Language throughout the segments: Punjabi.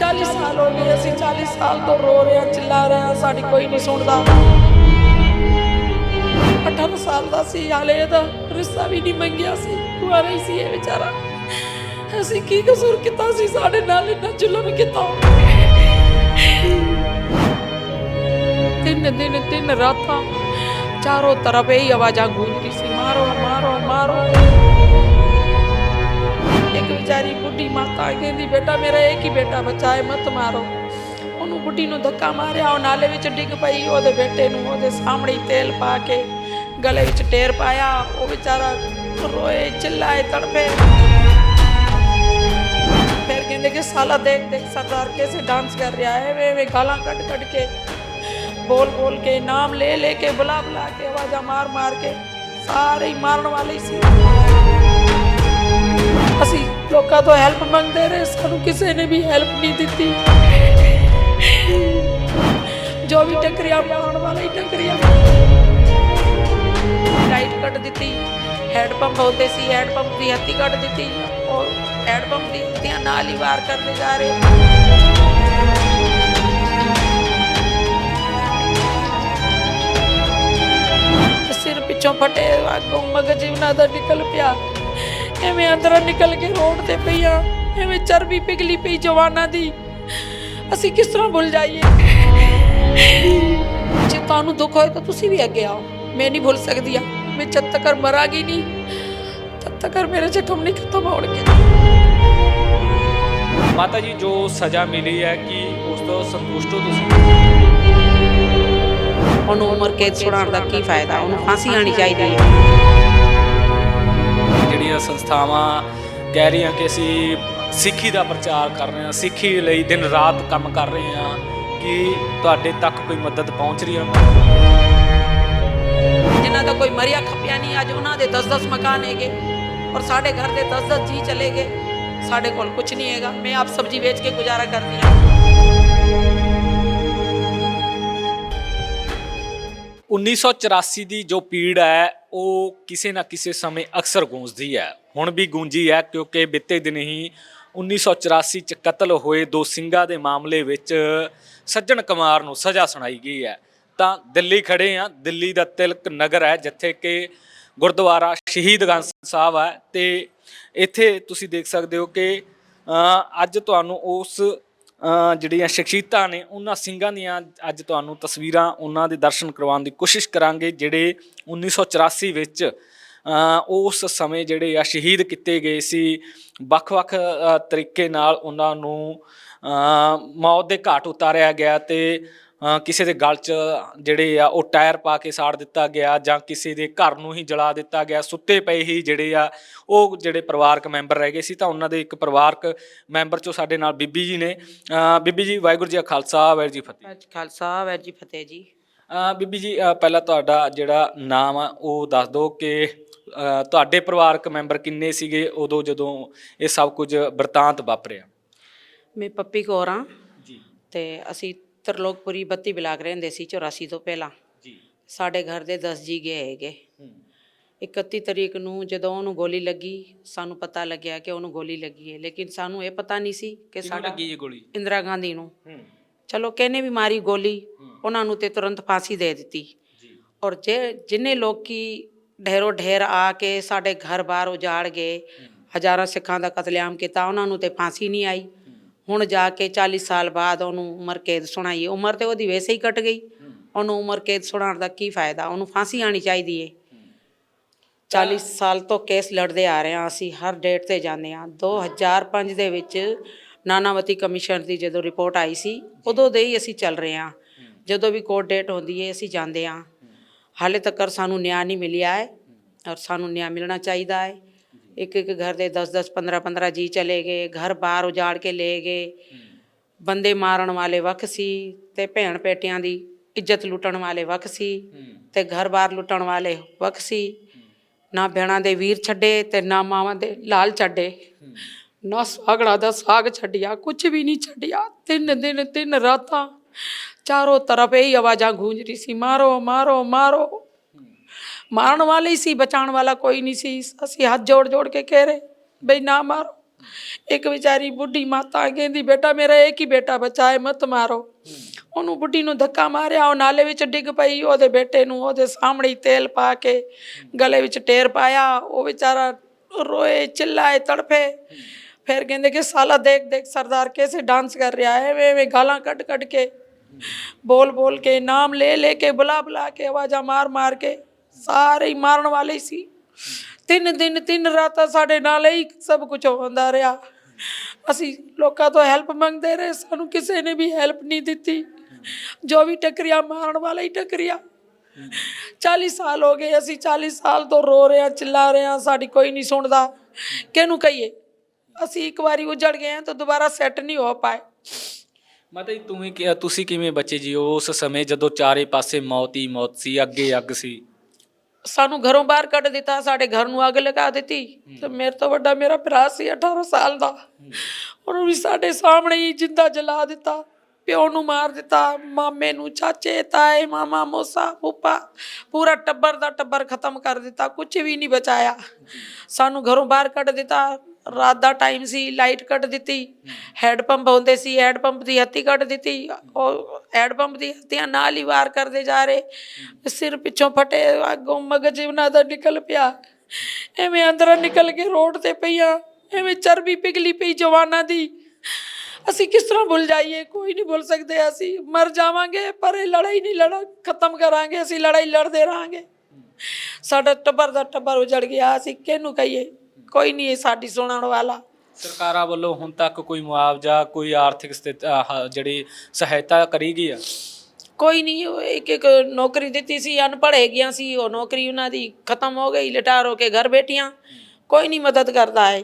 40 ਸਾਲ ਹੋ ਗਏ, ਅਸੀਂ 40 ਸਾਲ ਤੋਂ ਰੋ ਰਹੇ ਹਾਂ, ਚਿੱਲਾ ਰਹੇ ਹਾਂ, ਸਾਡੀ ਕੋਈ ਨਹੀਂ ਸੁਣਦਾ। 18 ਸਾਲ ਦਾ ਸੀ, ਹਾਲੇ ਇਹਦਾ ਰਿਸ਼ਤਾ ਵੀ ਨਹੀਂ ਮੰਗਿਆ ਸੀ। ਕੁਆਰਾ ਹੀ ਸੀ ਇਹ ਵਿਚਾਰਾ। ਅਸੀਂ ਕੀ ਕਸੂਰ ਕੀਤਾ ਸੀ, ਸਾਡੇ ਨਾਲ ਇੰਨਾ ਜ਼ੁਲਮ ਕੀਤਾ? ਤਿੰਨ ਦਿਨ, ਤਿੰਨ ਰਾਤਾਂ, ਚਾਰੋਂ ਤਰਫ ਇਹ ਆਵਾਜ਼ਾਂ ਗੂੰਜਦੀ ਸੀ, ਮਾਰੋ ਮਾਰੋ ਮਾਰੋ। બિચારી બુઢી માતા ਕਹਿੰਦੀ ਬੇਟਾ, ਮੇਰਾ ਇੱਕ ਹੀ ਬੇਟਾ ਬਚਾ ਹੈ, ਮਤ ਮਾਰੋ। ਉਹਨੂੰ ਬੁੱਢੀ ਨੂੰ ਧੱਕਾ ਮਾਰਿਆ, ਉਹ ਨਾਲੇ ਵਿੱਚ ਡਿੱਗ ਪਈ, ਉਹਦੇ ਬੇਟੇ ਨੂੰ ਉਹਦੇ ਸਾਹਮਣੇ ਤੇਲ ਪਾ ਕੇ ਗਲੇ ਵਿੱਚ ਟੇਰ ਪਾਇਆ। ਉਹ ਵਿਚਾਰਾ ਰੋਏ, ਚਿੱਲਾਏ ਤੜਪੇ ਫਿਰ ਕਹਿੰਦੇ ਕਿ ਸਾਲਾ ਦੇਖ ਦੇਖ, ਸਰਦਾਰ ਕਿਵੇਂ ਡਾਂਸ ਕਰ ਰਿਹਾ ਹੈ ਵੇ ਵੇ ਗਾਲਾਂ ਕੱਢ ਕੱਢ ਕੇ ਬੋਲ ਬੋਲ ਕੇ ਨਾਮ ਲੈ ਲੈ ਕੇ ਬੁਲਾ ਬੁਲਾ ਕੇ ਆਵਾਜ਼ਾਂ ਮਾਰ ਮਾਰ ਕੇ ਸਾਰੇ ਮਾਰਨ ਵਾਲੇ ਸੀ। ਅਸੀਂ ਲੋਕਾਂ ਤੋਂ ਹੈਲਪ ਮੰਗਦੇ ਰਹੇ ਸਾਨੂੰ ਕਿਸੇ ਨੇ ਵੀ ਹੈਲਪ ਨਹੀਂ ਦਿੱਤੀ ਜੋ ਵੀ ਟੱਕਰਿਆ ਮਾਰਨ ਵਾਲਾ ਹੀ ਟੱਕਰਿਆ ਲਾਈਟ ਕੱਟ ਦਿੱਤੀ ਹੈਡ ਪੰਪ ਹੁੰਦੇ ਸੀ ਹੈਡ ਪੰਪ ਦੀ ਹੱਤੀ ਕੱਟ ਦਿੱਤੀ ਔਰ ਹੈਡ ਪੰਪ ਦੀ ਹੱਤੀਆਂ ਨਾਲ ਹੀ ਵਾਰ ਕਰਦੇ ਜਾ ਰਹੇ ਤੇ ਸਿਰ ਪਿੱਛੋਂ ਫਟੇ ਵਾਂਗੂ ਮਗਜ ਉਹਨਾਂ ਦਾ ਨਿਕਲ ਪਿਆ ਐਵੇਂ ਅੰਦਰੋਂ ਨਿਕਲ ਕੇ ਰੋਡ ਤੇ ਪਈਆਂ ਐਵੇਂ ਚਰਬੀ ਪਿਘਲੀ ਪਈ ਜਵਾਨਾਂ ਦੀ। ਅਸੀਂ ਕਿਸ ਤਰ੍ਹਾਂ ਭੁੱਲ ਜਾਈਏ? ਜੇ ਤੁਹਾਨੂੰ ਦੁੱਖ ਹੋਏ ਤਾਂ ਤੁਸੀਂ ਵੀ ਅੱਗੇ ਆਓ। ਮੈਂ ਨਹੀਂ ਭੁੱਲ ਸਕਦੀ ਆ। ਮੈਂ ਜਦ ਤੱਕ ਮਰਾਂਗੀ ਨਹੀਂ ਤਦ ਤੱਕ ਮੇਰੇ ਜ਼ਖਮ ਨਹੀਂ ਖਤਮ ਹੋਣਗੇ। ਮਾਤਾ ਜੀ ਜੋ ਸਜ਼ਾ ਮਿਲੀ ਹੈ ਕਿ ਉਸ ਤੋਂ ਸੰਤੁਸ਼ਟ ਹੋ ਤੁਸੀਂ? ਉਹਨੂੰ ਉਮਰ ਕੈਦ ਛੁਡਾਉਣ ਦਾ ਕੀ ਫਾਇਦਾ? ਉਹਨੂੰ ਫਾਂਸੀ ਆਣੀ ਚਾਹੀਦੀ ਹੈ ਸੰਸਥਾਵਾਂ ਕਹਿ ਰਹੀਆਂ ਕਿ ਅਸੀਂ ਸਿੱਖੀ ਦਾ ਪ੍ਰਚਾਰ ਕਰ ਰਹੇ ਹਾਂ, ਸਿੱਖੀ ਲਈ ਦਿਨ ਰਾਤ ਕੰਮ ਕਰ ਰਹੇ ਹਾਂ ਕਿ ਤੁਹਾਡੇ ਤੱਕ ਕੋਈ ਮਦਦ ਪਹੁੰਚ ਰਹੀ ਹੈ? ਜਿਨ੍ਹਾਂ ਦਾ ਕੋਈ ਮਰਿਆ ਖੱਪਿਆ ਨਹੀਂ, ਅੱਜ ਉਹਨਾਂ ਦੇ 10-10 ਮਕਾਨ ਹੈਗੇ ਔਰ ਸਾਡੇ ਘਰ ਦੇ 10-10 ਜੀ ਚਲੇ ਗਏ। ਸਾਡੇ ਕੋਲ ਕੁਝ ਨਹੀਂ ਹੈਗਾ। ਮੈਂ ਆਪ ਸਬਜ਼ੀ ਵੇਚ ਕੇ ਗੁਜ਼ਾਰਾ ਕਰਦੀ ਹਾਂ। 1984 ਦੀ ਜੋ ਪੀੜ ਹੈ, ਉਹ ਕਿਸੇ ਨਾ ਕਿਸੇ ਸਮੇਂ ਅਕਸਰ ਗੂੰਜਦੀ ਹੈ। ਹੁਣ ਵੀ ਗੂੰਜੀ ਹੈ, ਕਿਉਂਕਿ ਬਿੱਤੇ ਦਿਨ ਹੀ 1984 ਚ ਕਤਲ ਹੋਏ ਦੋ ਸਿੰਘਾਂ ਦੇ ਮਾਮਲੇ ਵਿੱਚ ਸੱਜਣ ਕੁਮਾਰ ਨੂੰ ਸਜ਼ਾ ਸੁਣਾਈ ਗਈ ਹੈ। ਤਾਂ ਦਿੱਲੀ ਖੜੇ ਆ ਦਿੱਲੀ ਦਾ ਤਿਲਕ ਨਗਰ ਹੈ, ਜਿੱਥੇ ਕਿ ਗੁਰਦੁਆਰਾ ਸ਼ਹੀਦ ਸ਼ਹੀਦਗੰਜ ਸਾਹਿਬ ਹੈ। ਤੇ ਇੱਥੇ ਤੁਸੀਂ ਦੇਖ ਸਕਦੇ ਹੋ ਕਿ ਅੱਜ ਤੁਹਾਨੂੰ ਉਸ ਜਿਹੜੀਆਂ ਸ਼ਖਸੀਅਤਾਂ ਨੇ, ਉਹਨਾਂ ਸਿੰਘਾਂ ਦੀਆਂ ਅੱਜ ਤੁਹਾਨੂੰ ਤਸਵੀਰਾਂ ਉਹਨਾਂ ਦੇ ਦਰਸ਼ਨ ਕਰਵਾਉਣ ਦੀ ਕੋਸ਼ਿਸ਼ ਕਰਾਂਗੇ, ਜਿਹੜੇ 1984 ਵਿੱਚ ਉਸ ਸਮੇਂ ਜਿਹੜੇ ਆ ਸ਼ਹੀਦ ਕੀਤੇ ਗਏ ਸੀ, ਵੱਖ-ਵੱਖ ਤਰੀਕੇ ਨਾਲ ਉਹਨਾਂ ਨੂੰ ਮੌਤ ਦੇ ਘਾਟ ਉਤਾਰਿਆ ਗਿਆ ਤੇ ਕਿਸੇ ਦੇ ਗਲ 'ਚ ਜਿਹੜੇ ਆ ਉਹ ਟਾਇਰ ਪਾ ਕੇ ਸਾੜ ਦਿੱਤਾ ਗਿਆ ਜਾਂ ਕਿਸੇ ਦੇ ਘਰ ਨੂੰ ਹੀ ਜਲਾ ਦਿੱਤਾ ਗਿਆ ਸੁੱਤੇ ਪਏ ਹੀ ਜਿਹੜੇ ਆ ਉਹ ਜਿਹੜੇ ਪਰਿਵਾਰਕ ਮੈਂਬਰ ਰਹਿ ਗਏ ਸੀ ਤਾਂ ਉਹਨਾਂ ਦੇ ਇੱਕ ਪਰਿਵਾਰਕ ਮੈਂਬਰ ਚੋਂ ਸਾਡੇ ਨਾਲ ਬੀਬੀ ਜੀ ਨੇ। ਬੀਬੀ ਜੀ ਵਾਹਿਗੁਰੂ ਜੀ ਕਾ ਖਾਲਸਾ ਵਾਹਿਗੁਰੂ ਜੀ ਫਤਿਹ। ਖਾਲਸਾ ਵਾਹਿਗੁਰੂ ਜੀ ਫਤਿਹ ਜੀ। ਬੀਬੀ ਜੀ ਪਹਿਲਾਂ ਤੁਹਾਡਾ ਜਿਹੜਾ ਨਾਮ ਆ ਉਹ ਦੱਸ ਦਿਓ ਕਿ ਤੁਹਾਡੇ ਪਰਿਵਾਰਕ ਮੈਂਬਰ ਕਿੰਨੇ ਸੀਗੇ ਉਦੋਂ ਜਦੋਂ ਇਹ ਸਭ ਕੁਝ ਵਰਤਾਂਤ ਵਾਪਰਿਆ? ਮੈਂ ਪੱਪੀ ਕੌਰ ਹਾਂ। ਜੀ। ਤੇ ਅਸੀਂ ਤਰਲੋਕਪੁਰੀ ਬੱਤੀ ਬਲਾਕ ਰਹਿੰਦੇ ਸੀ 84 ਤੋਂ ਪਹਿਲਾਂ। ਜੀ। ਸਾਡੇ ਘਰ ਦੇ 10 ਜੀ ਗਏ ਹੈਗੇ। 31 ਤਰੀਕ ਨੂੰ ਜਦੋਂ ਉਹਨੂੰ ਗੋਲੀ ਲੱਗੀ ਸਾਨੂੰ ਪਤਾ ਲੱਗਿਆ ਕਿ ਉਹਨੂੰ ਗੋਲੀ ਲੱਗੀ ਹੈ। ਲੇਕਿਨ ਸਾਨੂੰ ਇਹ ਪਤਾ ਨਹੀਂ ਸੀ ਕਿ ਸਾਡਾ ਲੱਗੀ ਇਹ ਗੋਲੀ? ਇੰਦਰਾ ਗਾਂਧੀ ਨੂੰ। ਹੂੰ। ਚਲੋ ਕਿਹਨੇ ਵੀ ਮਾਰੀ ਗੋਲੀ ਉਹਨਾਂ ਨੂੰ ਤੇ ਤੁਰੰਤ ਫਾਂਸੀ ਦੇ ਦਿੱਤੀ। ਜੀ। ਔਰ ਜੇ ਜਿੰਨੇ ਲੋਕੀ ਢੇਰੋ ਢੇਰ ਆ ਕੇ ਸਾਡੇ ਘਰ-ਬਾਰ ਉਜਾੜ ਗਏ ਹਜ਼ਾਰਾਂ ਸਿੱਖਾਂ ਦਾ ਕਤਲੇਆਮ ਕੀਤਾ ਉਹਨਾਂ ਨੂੰ ਤੇ ਫਾਂਸੀ ਨਹੀਂ ਆਈ। ਹੁਣ ਜਾ ਕੇ 40 ਸਾਲ ਬਾਅਦ ਉਹਨੂੰ ਉਮਰ ਕੈਦ ਸੁਣਾਈ ਉਮਰ ਤੇ ਉਹਦੀ ਵੈਸੇ ਹੀ ਕੱਟ ਗਈ। ਉਹਨੂੰ ਉਮਰ ਕੈਦ ਸੁਣਾਉਣ ਦਾ ਕੀ ਫਾਇਦਾ? ਉਹਨੂੰ ਫਾਂਸੀ ਆਣੀ ਚਾਹੀਦੀ ਏ। 40 ਸਾਲ ਤੋਂ ਕੇਸ ਲੜਦੇ ਆ ਰਹੇ ਹਾਂ ਅਸੀਂ ਹਰ ਡੇਟ ਤੇ ਜਾਂਦੇ ਹਾਂ। 2005 ਦੇ ਵਿੱਚ ਨਾਨਾਵਤੀ ਕਮਿਸ਼ਨ ਦੀ ਜਦੋਂ ਰਿਪੋਰਟ ਆਈ ਸੀ ਉਦੋਂ ਦੇ ਹੀ ਅਸੀਂ ਚੱਲ ਰਹੇ ਹਾਂ। ਜਦੋਂ ਵੀ ਕੋਰਟ ਡੇਟ ਹੁੰਦੀ ਹੈ ਅਸੀਂ ਜਾਂਦੇ ਹਾਂ। ਹਾਲੇ ਤੱਕ ਸਾਨੂੰ ਨਿਆਂ ਨਹੀਂ ਮਿਲਿਆ ਹੈ। ਔਰ ਸਾਨੂੰ ਨਿਆਂ ਮਿਲਣਾ ਚਾਹੀਦਾ ਹੈ ਇੱਕ ਇੱਕ ਘਰ ਦੇ 10 10 15 15 ਜੀ ਚਲੇ ਗਏ ਘਰ ਬਾਹਰ ਉਜਾੜ ਕੇ ਲੈ ਗਏ। ਬੰਦੇ ਮਾਰਨ ਵਾਲੇ ਵੱਖ ਸੀ ਤੇ ਭੈਣ ਪੇਟਿਆਂ ਦੀ ਇੱਜ਼ਤ ਲੁੱਟਣ ਵਾਲੇ ਵੱਖ ਸੀ ਤੇ ਘਰ ਬਾਹਰ ਲੁੱਟਣ ਵਾਲੇ ਵੱਖ ਸੀ। ਨਾ ਭੈਣਾਂ ਦੇ ਵੀਰ ਛੱਡੇ ਤੇ ਨਾ ਮਾਵਾਂ ਦੇ ਲਾਲ ਛੱਡੇ। ਨਾ ਸਾਗੜਾ ਦਾ ਸਾਗ ਛੱਡਿਆ ਕੁਝ ਵੀ ਨਹੀਂ ਛੱਡਿਆ। ਤਿੰਨ ਦਿਨ ਤਿੰਨ ਰਾਤਾਂ ਚਾਰੋਂ ਤਰਫ ਇਹ ਆਵਾਜ਼ਾਂ ਗੂੰਜ ਰਹੀ ਸੀ ਮਾਰੋ ਮਾਰੋ ਮਾਰੋ। ਮਾਰਨ ਵਾਲੇ ਹੀ ਸੀ, ਬਚਾਉਣ ਵਾਲਾ ਕੋਈ ਨਹੀਂ ਸੀ। ਅਸੀਂ ਹੱਥ ਜੋੜ ਜੋੜ ਕੇ ਕਹਿ ਰਹੇ, ਬਈ ਨਾ ਮਾਰੋ। ਇੱਕ ਵਿਚਾਰੀ ਬੁੱਢੀ ਮਾਤਾ ਕਹਿੰਦੀ, ਬੇਟਾ ਮੇਰਾ ਇੱਕ ਹੀ ਬੇਟਾ ਬਚਾਏ ਮਤ ਮਾਰੋ। ਉਹਨੂੰ ਬੁੱਢੀ ਨੂੰ ਧੱਕਾ ਮਾਰਿਆ, ਉਹ ਨਾਲੇ ਵਿੱਚ ਡਿੱਗ ਪਈ, ਉਹਦੇ ਬੇਟੇ ਨੂੰ ਉਹਦੇ ਸਾਹਮਣੇ ਤੇਲ ਪਾ ਕੇ ਗਲੇ ਵਿੱਚ ਟੇਰ ਪਾਇਆ। ਉਹ ਵਿਚਾਰਾ ਰੋਏ, ਚਿੱਲਾਏ, ਤੜਫੇ। ਫਿਰ ਕਹਿੰਦੇ ਕਿ, ਸਾਲਾ ਦੇਖ ਦੇਖ, ਸਰਦਾਰ ਕੈਸੇ ਡਾਂਸ ਕਰ ਰਿਹਾ ਹੈ, ਐਵੇਂ ਗਾਲਾਂ ਕੱਢ ਕੱਢ ਕੇ ਬੋਲ ਬੋਲ ਕੇ, ਨਾਮ ਲੈ ਲੈ ਕੇ ਬੁਲਾ ਬੁਲਾ ਕੇ, ਆਵਾਜ਼ਾਂ ਮਾਰ ਮਾਰ ਕੇ ਸਾਰੇ ਹੀ ਮਾਰਨ ਵਾਲੇ ਸੀ। ਤਿੰਨ ਦਿਨ, ਤਿੰਨ ਰਾਤਾਂ ਸਾਡੇ ਨਾਲ ਹੀ ਸਭ ਕੁਝ ਹੁੰਦਾ ਰਿਹਾ। ਅਸੀਂ ਲੋਕਾਂ ਤੋਂ ਹੈਲਪ ਮੰਗਦੇ ਰਹੇ, ਸਾਨੂੰ ਕਿਸੇ ਨੇ ਵੀ ਹੈਲਪ ਨਹੀਂ ਦਿੱਤੀ। ਜੋ ਵੀ ਟੱਕਰਿਆ, ਮਾਰਨ ਵਾਲਾ ਹੀ ਟੱਕਰਿਆ। 40 ਸਾਲ ਹੋ ਗਏ, ਅਸੀਂ 40 ਸਾਲ ਤੋਂ ਰੋ ਰਹੇ ਹਾਂ, ਚਿੱਲਾ ਰਹੇ ਹਾਂ, ਸਾਡੀ ਕੋਈ ਨਹੀਂ ਸੁਣਦਾ। ਕਿਹਨੂੰ ਕਹੀਏ? ਅਸੀਂ ਇੱਕ ਵਾਰੀ ਉਜੜ ਗਏ ਹਾਂ ਤਾਂ ਦੁਬਾਰਾ ਸੈੱਟ ਨਹੀਂ ਹੋ ਪਾਏ। ਮਾਤਾ ਜੀ ਤੁਸੀਂ ਕਿ- ਤੁਸੀਂ ਕਿਵੇਂ ਬਚੇ ਜੀ? ਉਸ ਸਮੇਂ ਜਦੋਂ ਚਾਰੇ ਪਾਸੇ ਮੌਤ ਹੀ ਮੌਤ ਸੀ, ਅੱਗੇ ਅੱਗ ਸੀ। ਸਾਨੂੰ ਘਰੋਂ ਬਾਹਰ ਕੱਢ ਦਿੱਤਾ ਸਾਡੇ ਘਰ ਨੂੰ ਅੱਗ ਲਗਾ ਦਿੱਤੀ। ਤੇ ਮੇਰੇ ਤੋਂ ਵੱਡਾ ਮੇਰਾ ਭਰਾ ਸੀ 18 ਸਾਲ ਦਾ। ਉਹਨੂੰ ਵੀ ਸਾਡੇ ਸਾਹਮਣੇ ਹੀ ਜਿੰਦਾ ਜਲਾ ਦਿੱਤਾ ਪਿਓ ਨੂੰ ਮਾਰ ਦਿੱਤਾ ਮਾਮੇ ਨੂੰ ਚਾਚੇ ਤਾਏ ਮਾਮਾ ਮੋਸਾ ਫੂਫਾ ਪੂਰਾ ਟੱਬਰ ਦਾ ਟੱਬਰ ਖਤਮ ਕਰ ਦਿੱਤਾ ਕੁਝ ਵੀ ਨਹੀਂ ਬਚਾਇਆ। ਸਾਨੂੰ ਘਰੋਂ ਬਾਹਰ ਕੱਢ ਦਿੱਤਾ ਰਾਤ ਦਾ ਟਾਈਮ ਸੀ ਲਾਈਟ ਕੱਟ ਦਿੱਤੀ। ਹੈਡ ਪੰਪ ਹੁੰਦੇ ਸੀ ਹੈਡ ਪੰਪ ਦੀ ਹੱਤੀ ਕੱਟ ਦਿੱਤੀ। ਉਹ ਹੈਡ ਪੰਪ ਦੀ ਹੱਤੀਆਂ ਨਾਲ ਹੀ ਵਾਰ ਕਰਦੇ ਜਾ ਰਹੇ। ਸਿਰ ਪਿੱਛੋਂ ਫਟੇ, ਅੱਗੋਂ ਮਗਜ ਉਹਨਾਂ ਦਾ ਨਿਕਲ ਪਿਆ। ਐਵੇਂ ਅੰਦਰੋਂ ਨਿਕਲ ਕੇ ਰੋਡ ਤੇ ਪਈਆਂ, ਐਵੇਂ ਚਰਬੀ ਪਿਘਲੀ ਪਈ ਜਵਾਨਾਂ ਦੀ। ਅਸੀਂ ਕਿਸ ਤਰ੍ਹਾਂ ਭੁੱਲ ਜਾਈਏ? ਕੋਈ ਨਹੀਂ ਭੁੱਲ ਸਕਦੇ ਅਸੀਂ। ਮਰ ਜਾਵਾਂਗੇ, ਪਰ ਇਹ ਲੜਾਈ ਨਹੀਂ ਲੜਾ, ਖਤਮ ਕਰਾਂਗੇ ਅਸੀਂ, ਲੜਾਈ ਲੜਦੇ ਰਹਾਂਗੇ। ਸਾਡਾ ਟੱਬਰ ਦਾ ਟੱਬਰ ਉਜੜ ਗਿਆ, ਅਸੀਂ ਕਿਹਨੂੰ ਕਹੀਏ? ਕੋਈ ਨਹੀਂ ਸਾਡੀ ਸੁਣਨ ਵਾਲਾ। ਸਰਕਾਰਾਂ ਵੱਲੋਂ ਹੁਣ ਤੱਕ ਕੋਈ ਮੁਆਵਜ਼ਾ ਕੋਈ ਆਰਥਿਕ ਸਥਿਤੀ ਆਹ ਜਿਹੜੀ ਸਹਾਇਤਾ ਕਰੀ ਗਈ ਆ? ਕੋਈ ਨਹੀਂ ਉਹ ਇੱਕ ਇੱਕ ਨੌਕਰੀ ਦਿੱਤੀ ਸੀ ਅਨਪੜ੍ਹ ਹੈਗੀਆਂ ਸੀ ਉਹ ਨੌਕਰੀ ਉਹਨਾਂ ਦੀ ਖਤਮ ਹੋ ਗਈ ਲਿਟਾਰ ਹੋ ਕੇ ਘਰ ਬੈਠੀਆਂ। ਕੋਈ ਨਹੀਂ ਮਦਦ ਕਰਦਾ ਹੈ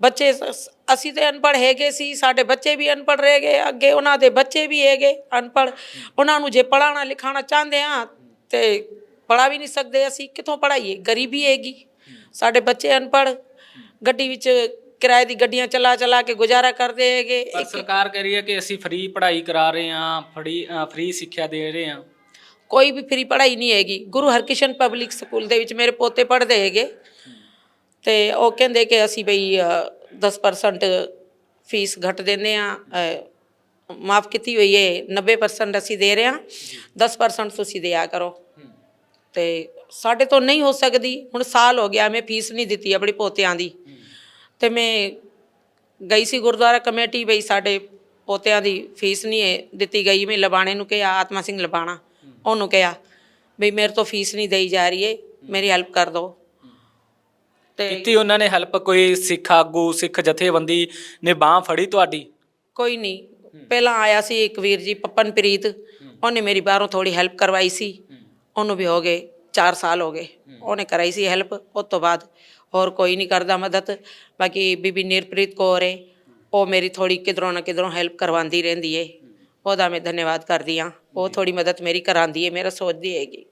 ਬੱਚੇ ਸ- ਸ- ਅਸੀਂ ਤੇ ਅਨਪੜ੍ਹ ਹੈਗੇ ਸੀ ਸਾਡੇ ਬੱਚੇ ਵੀ ਅਨਪੜ੍ਹ ਰਹਿ ਗਏ ਅੱਗੇ ਉਹਨਾਂ ਦੇ ਬੱਚੇ ਵੀ ਹੈਗੇ ਅਨਪੜ੍ਹ। ਉਹਨਾਂ ਨੂੰ ਜੇ ਪੜਾਉਣਾ ਲਿਖਾਉਣਾ ਚਾਹੁੰਦੇ ਆ ਤੇ ਪੜਾ ਵੀ ਨਹੀਂ ਸਕਦੇ ਅਸੀਂ ਕਿੱਥੋਂ ਪੜਾਈਏ ਗਰੀਬੀ ਹੈਗੀ। ਸਾਡੇ ਬੱਚੇ ਅਨਪੜ੍ਹ ਗੱਡੀ ਵਿੱਚ ਕਿਰਾਏ ਦੀ ਗੱਡੀਆਂ ਚਲਾ ਚਲਾ ਕੇ ਗੁਜ਼ਾਰਾ ਕਰਦੇ ਹੈਗੇ। ਪਰ ਸਰਕਾਰ ਕਹਿ ਰਹੀ ਹੈ ਕਿ ਅਸੀਂ ਫ੍ਰੀ ਪੜ੍ਹਾਈ ਕਰਾ ਰਹੇ ਹਾਂ ਫਰੀ ਫ੍ਰੀ ਸਿੱਖਿਆ ਦੇ ਰਹੇ ਹਾਂ। ਕੋਈ ਵੀ ਫਰੀ ਪੜ੍ਹਾਈ ਨਹੀਂ ਹੈਗੀ। ਗੁਰੂ ਹਰਕ੍ਰਿਸ਼ਨ ਪਬਲਿਕ ਸਕੂਲ ਦੇ ਵਿੱਚ ਮੇਰੇ ਪੋਤੇ ਪੜ੍ਹਦੇ ਹੈਗੇ। ਤੇ ਉਹ ਕਹਿੰਦੇ ਕਿ ਅਸੀਂ ਬਈ ਅ, 10% ਫੀਸ ਘੱਟ ਦਿੰਦੇ ਆ ਮਾਫ ਕੀਤੀ ਹੋਈ ਹੈ 90% ਅਸੀਂ ਦੇ ਰਹੇ ਹਾਂ। 10% ਤੁਸੀਂ ਦਿਆ ਕਰੋ। ਤੇ ਸਾਡੇ ਤੋਂ ਨਹੀਂ ਹੋ ਸਕਦੀ। ਹੁਣ ਸਾਲ ਹੋ ਗਿਆ ਮੈਂ ਫੀਸ ਨਹੀਂ ਦਿੱਤੀ ਆਪਣੀ ਪੋਤਿਆਂ ਦੀ। ਤੇ ਮੈਂ ਗਈ ਸੀ ਗੁਰਦੁਆਰਾ ਕਮੇਟੀ ਬਈ ਸਾਡੇ ਪੋਤਿਆਂ ਦੀ ਫੀਸ ਨਹੀਂ ਦਿੱਤੀ ਗਈ। ਮੈਂ ਲਬਾਣੇ ਨੂੰ ਕਿਹਾ ਆਤਮਾ ਸਿੰਘ ਲਬਾਣਾ ਉਹਨੂੰ ਕਿਹਾ ਬਈ ਮੇਰੇ ਤੋਂ ਫੀਸ ਨਹੀਂ ਦੇਈ ਜਾ ਰਹੀ ਹੈ। ਮੇਰੀ ਹੈਲਪ ਕਰ ਦਿਓ ਤੇ ਕੀਤੀ ਉਹਨਾਂ ਨੇ ਹੈਲਪ? ਕੋਈ ਸਿੱਖ ਆਗੂ ਸਿੱਖ ਜਥੇਬੰਦੀ ਨੇ ਬਾਹ ਫੜੀ ਤੁਹਾਡੀ? ਕੋਈ ਨਹੀਂ। ਪਹਿਲਾਂ ਆਇਆ ਸੀ ਇੱਕ ਵੀਰ ਜੀ ਪਪਨਪ੍ਰੀਤ। ਉਹਨੇ ਮੇਰੀ ਬਾਹਰੋਂ ਥੋੜੀ ਹੈਲਪ ਕਰਵਾਈ ਸੀ। ਉਹਨੂੰ ਵੀ ਹੋ ਗਏ 4 ਸਾਲ ਹੋ ਗਏ। ਉਹਨੇ ਕਰਾਈ ਸੀ ਹੈਲਪ ਉਸ ਤੋਂ ਬਾਅਦ ਹੋਰ ਕੋਈ ਨਹੀਂ ਕਰਦਾ ਮਦਦ। ਬਾਕੀ ਬੀਬੀ ਨਿਰਪ੍ਰੀਤ ਕੌਰ ਹੈ ਉਹ ਮੇਰੀ ਥੋੜੀ ਕਿਧਰੋਂ ਨਾ ਕਿਧਰੋਂ ਹੈਲਪ ਕਰਵਾਉਂਦੀ ਰਹਿੰਦੀ ਏ। ਉਹਦਾ ਮੈਂ ਧੰਨਵਾਦ ਕਰਦੀ ਹਾਂ। ਉਹ ਥੋੜੀ ਮਦਦ ਮੇਰੀ ਕਰਾਉਂਦੀ ਏ ਮੇਰਾ ਸੋਚਦੀ ਹੈਗੀ।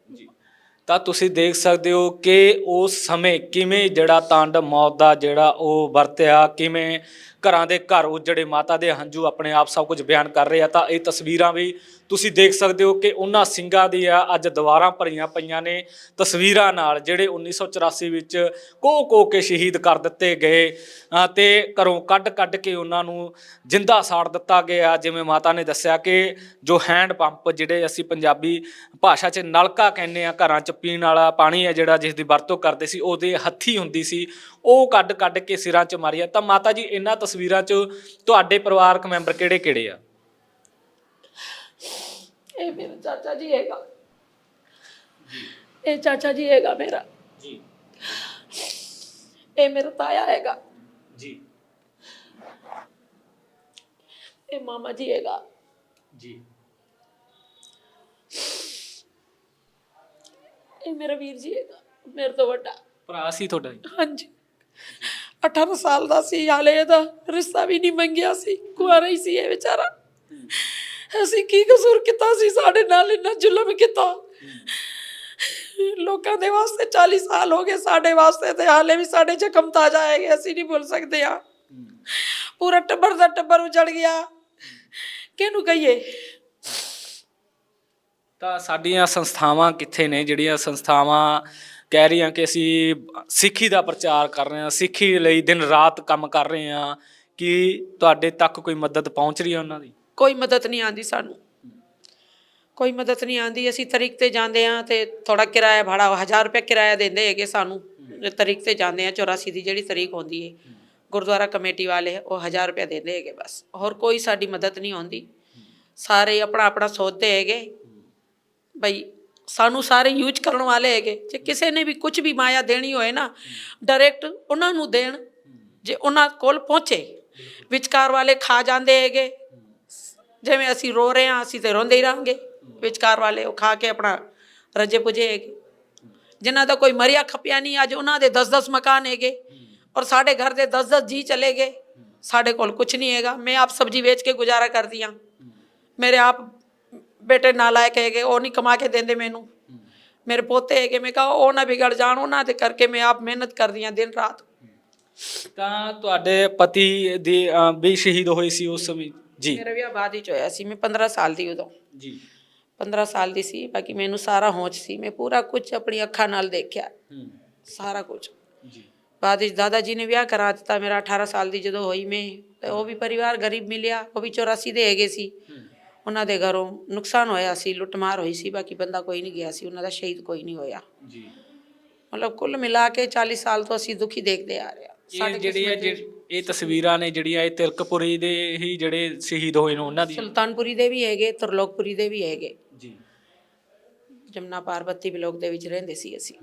ਤਾਂ ਤੁਸੀਂ ਦੇਖ ਸਕਦੇ ਹੋ ਕਿ ਉਸ ਸਮੇਂ ਕਿਵੇਂ ਜਿਹੜਾ ਤਾਂਡ ਮੌਤ ਦਾ ਜਿਹੜਾ ਉਹ ਵਰਤਿਆ ਕਿਵੇਂ ਘਰਾਂ ਦੇ ਘਰ ਉਜੜੇ ਮਾਤਾ ਦੇ ਹੰਝੂ ਆਪਣੇ ਆਪ ਸਭ ਕੁਝ ਬਿਆਨ ਕਰ ਰਹੇ ਆ ਤਾਂ ਇਹ ਤਸਵੀਰਾਂ ਵੀ ਤੁਸੀਂ ਦੇਖ ਸਕਦੇ ਹੋ ਕਿ ਉਹਨਾਂ ਸਿੰਘਾਂ ਦੀ ਆ ਅੱਜ ਦੁਬਾਰਾ ਭਰੀਆਂ ਪਈਆਂ ਨੇ। ਤਸਵੀਰਾਂ ਨਾਲ ਜਿਹੜੇ 1984 ਵਿੱਚ ਕੋ ਕੋਹ ਕੇ ਸ਼ਹੀਦ ਕਰ ਦਿੱਤੇ ਗਏ ਅ, ਤੇ ਘਰੋਂ ਕੱਢ ਕੱਢ ਕੇ ਉਹਨਾਂ ਨੂੰ ਜਿੰਦਾ ਸਾੜ ਦਿੱਤਾ ਗਿਆ। ਜਿਵੇਂ ਮਾਤਾ ਨੇ ਦੱਸਿਆ ਕਿ ਜੋ ਹੈਂਡ ਪੰਪ ਜਿਹੜੇ ਅਸੀਂ ਪੰਜਾਬੀ ਭਾਸ਼ਾ 'ਚ ਨਲਕਾ ਕਹਿੰਦੇ ਆ ਘਰਾਂ 'ਚ ਪੀਣ ਵਾਲਾ ਪਾਣੀ ਹੈ ਜਿਹੜਾ ਜਿਸ ਦੀ ਵਰਤੋਂ ਕਰਦੇ ਸੀ ਉਹਦੇ ਹੱਥੀ ਹੁੰਦੀ ਸੀ। ਉਹ ਕੱਢ ਕੱਢ ਕੇ ਸਿਰਾਂ 'ਚ ਮਾਰੀਆ। ਤਾਂ ਮਾਤਾ ਜੀ ਇਹਨਾਂ ਤਸਵੀਰਾਂ 'ਚ ਤੁਹਾਡੇ ਪਰਿਵਾਰਕ ਮੈਂਬਰ ਕਿਹੜੇ ਕਿਹੜੇ ਆ? ਇਹ ਮੇਰਾ ਚਾਚਾ ਜੀ ਹੈਗਾ। ਇਹ ਚਾਚਾ ਜੀ ਹੈਗਾ ਮੇਰਾ। ਜੀ। ਇਹ ਮੇਰਾ ਤਾਇਆ ਹੈਗਾ। ਜੀ। ਇਹ ਮਾਮਾ ਜੀ ਹੈਗਾ। ਜੀ। ਇਹ ਮੇਰਾ ਵੀਰ ਜੀ ਹੈਗਾ। ਮੇਰੇ ਤੋਂ ਵੱਡਾ। ਭਰਾ ਸੀ ਤੁਹਾਡਾ ਜੀ? ਹਾਂਜੀ। 18 ਸਾਲ ਦਾ ਸੀ, ਹਾਲੇ ਇਹਦਾ ਰਿਸ਼ਤਾ ਵੀ ਨਹੀਂ ਮੰਗਿਆ ਸੀ ਕੁਆਰਾ ਹੀ ਸੀ ਇਹ ਵਿਚਾਰਾ। ਅਸੀਂ ਕੀ ਕਸੂਰ ਕੀਤਾ ਸੀ, ਸਾਡੇ ਨਾਲ ਇੰਨਾ ਜ਼ੁਲਮ ਕੀਤਾ। ਲੋਕਾਂ ਦੇ ਵਾਸਤੇ 40 ਸਾਲ ਹੋ ਗਏ, ਸਾਡੇ ਵਾਸਤੇ ਤੇ ਹਾਲੇ ਵੀ ਸਾਡੇ ਜ਼ਖਮ ਤਾਜ਼ਾ ਹੈਗੇ, ਅਸੀਂ ਨਹੀਂ ਭੁੱਲ ਸਕਦੇ ਆ। ਪੂਰਾ ਟੱਬਰ ਦਾ ਟੱਬਰ ਉਜੜ ਗਿਆ। ਕਿਹਨੂੰ ਕਹੀਏ? ਤਾਂ ਸਾਡੀਆਂ ਸੰਸਥਾਵਾਂ ਕਿੱਥੇ ਨੇ, ਜਿਹੜੀਆਂ ਸੰਸਥਾਵਾਂ ਕਹਿ ਰਹੀ ਹਾਂ ਕਿ ਅਸੀਂ ਸਿੱਖੀ ਦਾ ਪ੍ਰਚਾਰ ਕਰ ਰਹੇ ਹਾਂ ਸਿੱਖੀ ਲਈ ਦਿਨ ਰਾਤ ਕੰਮ ਕਰ ਰਹੇ ਹਾਂ ਕਿ ਤੁਹਾਡੇ ਤੱਕ ਕੋਈ ਮਦਦ ਪਹੁੰਚ ਰਹੀ ਹੈ ਉਹਨਾਂ ਦੀ? ਕੋਈ ਮਦਦ ਨਹੀਂ ਆਂਦੀ ਸਾਨੂੰ। ਕੋਈ ਮਦਦ ਨਹੀਂ ਆਂਦੀ ਅਸੀਂ ਤਰੀਕ ਤੇ ਜਾਂਦੇ ਆ ਤੇ ਥੋੜਾ ਕਿਰਾਇਆ ਭਾੜਾ 1000 ਰੁਪਏ ਕਿਰਾਇਆ ਦਿੰਦੇ ਹੈਗੇ ਸਾਨੂੰ। ਤਰੀਕ ਤੇ ਜਾਂਦੇ ਆ 84 ਦੀ ਜਿਹੜੀ ਤਰੀਕ ਹੁੰਦੀ ਹੈ ਗੁਰਦੁਆਰਾ ਕਮੇਟੀ ਵਾਲੇ ਉਹ 1000 ਰੁਪਏ ਦਿੰਦੇ ਹੈਗੇ ਬਸ। ਹੋਰ ਕੋਈ ਸਾਡੀ ਮਦਦ ਨਹੀਂ ਆਉਂਦੀ। ਸਾਰੇ ਆਪਣਾ ਆਪਣਾ ਸੋਚਦੇ ਹੈਗੇ। ਬਈ ਸਾਨੂੰ ਸਾਰੇ ਯੂਜ਼ ਕਰਨ ਵਾਲੇ ਹੈਗੇ। ਜੇ ਕਿਸੇ ਨੇ ਵੀ ਕੁਝ ਵੀ ਮਾਇਆ ਦੇਣੀ ਹੋਏ ਨਾ ਡਾਇਰੈਕਟ ਉਹਨਾਂ ਨੂੰ ਦੇਣ, ਜੇ ਉਹਨਾਂ ਕੋਲ ਪਹੁੰਚੇ। ਵਿਚਕਾਰ ਵਾਲੇ ਖਾ ਜਾਂਦੇ ਹੈਗੇ। ਜਿਵੇਂ ਅਸੀਂ ਰੋ ਰਹੇ ਹਾਂ, ਅਸੀਂ ਤੇ ਰੋਂਦੇ ਹੀ ਰਹਾਂਗੇ। ਵਿਚਕਾਰ ਵਾਲੇ ਉਹ ਖਾ ਕੇ ਆਪਣਾ ਰੱਜੇ ਪੁਜੇ ਹੈਗੇ। ਜਿਨ੍ਹਾਂ ਦਾ ਕੋਈ ਮਰਿਆ ਖਪਿਆ ਨਹੀਂ, ਅੱਜ ਉਹਨਾਂ ਦੇ 10-10 ਮਕਾਨ ਹੈਗੇ। ਔਰ ਸਾਡੇ ਘਰ ਦੇ 10-10 ਜੀ ਚਲੇ ਗਏ। ਸਾਡੇ ਕੋਲ ਕੁਝ ਨਹੀਂ ਹੈਗਾ। ਮੈਂ ਆਪ ਸਬਜ਼ੀ ਵੇਚ ਕੇ ਗੁਜ਼ਾਰਾ ਕਰਦੀ ਹਾਂ। ਮੇਰੇ ਆਪ ਬੇਟੇ ਨਾਲਾਇਕ ਹੈਗੇ ਉਹ ਨਹੀਂ ਕਮਾ ਕੇ ਦਿੰਦੇ ਮੈਨੂੰ। ਮੇਰੇ ਪੋਤੇ ਹੈਗੇ ਮੈਂ ਕਹਾ ਉਹ ਨਾ ਵਿਗੜ ਜਾਣ ਉਹਨਾਂ ਦੇ ਕਰਕੇ ਮੈਂ ਆਪ ਮਿਹਨਤ ਕਰਦੀ ਹਾਂ ਦਿਨ ਰਾਤ। ਤਾਂ ਤੁਹਾਡੇ ਪਤੀ ਦੀ ਅ, ਵੀ ਸ਼ਹੀਦ ਹੋਏ ਸੀ ਉਸ ਸਮੇਂ? ਜੀ। ਮੇਰਾ ਵਿਆਹ ਬਾਅਦ ਵਿੱਚ ਹੋਇਆ ਸੀ ਮੈਂ 15 ਸਾਲ ਦੀ ਉਦੋਂ। ਜੀ। 15 ਸਾਲ ਦੀ ਸੀ ਬਾਕੀ ਮੈਨੂੰ ਸਾਰਾ ਹੋਂਚ ਸੀ। ਮੈਂ ਪੂਰਾ ਕੁਝ ਆਪਣੀ ਅੱਖਾਂ ਨਾਲ ਦੇਖਿਆ। ਹੂੰ। ਸਾਰਾ ਕੁਝ। ਜੀ। ਬਾਅਦ ਵਿੱਚ ਦਾਦਾ ਜੀ ਨੇ ਵਿਆਹ ਕਰਾ ਦਿੱਤਾ ਮੇਰਾ 18 ਸਾਲ ਦੀ ਜਦੋਂ ਹੋਈ ਮੈਂ ਤੇ ਉਹ ਵੀ ਪਰਿਵਾਰ ਗਰੀਬ ਮਿਲਿਆ ਉਹ ਵੀ 84 ਦੇ ਹੈਗੇ ਸੀ। ਉਹਨਾਂ ਦੇ ਘਰੋਂ ਨੁਕਸਾਨ ਹੋਇਆ ਸੀ ਲੁੱਟਮਾਰ ਹੋਈ ਸੀ ਬਾਕੀ ਬੰਦਾ ਕੋਈ ਨਹੀਂ ਗਿਆ ਸੀ ਉਹਨਾਂ ਦਾ ਸ਼ਹੀਦ ਕੋਈ ਨਹੀਂ ਹੋਇਆ। ਜੀ। ਮਤਲਬ ਕੁੱਲ ਮਿਲਾ ਕੇ 40 ਸਾਲ ਤੋਂ ਅਸੀਂ ਦੁਖੀ ਦੇਖਦੇ ਆ ਰਹੇ ਹਾਂ। ਇਹ ਜਿਹੜੀ ਹੈ ਜਿਹੜੀ- ਇਹ ਤਸਵੀਰਾਂ ਨੇ ਜਿਹੜੀਆਂ ਇਹ ਤਿਲਕਪੁਰੀ ਦੇ ਹੀ ਜਿਹੜੇ ਸ਼ਹੀਦ ਹੋਏ ਨੇ ਉਹਨਾਂ ਦੀ। ਸੁਲਤਾਨਪੁਰੀ ਦੇ ਵੀ ਹੈਗੇ ਤਰਲੋਕਪੁਰੀ ਦੇ ਵੀ ਹੈਗੇ। ਜੀ। ਜਮਨਾ ਪਾਰਬਤੀ ਬਲੋਕ ਦੇ ਵਿੱਚ ਰਹਿੰਦੇ ਸੀ ਅਸੀਂ।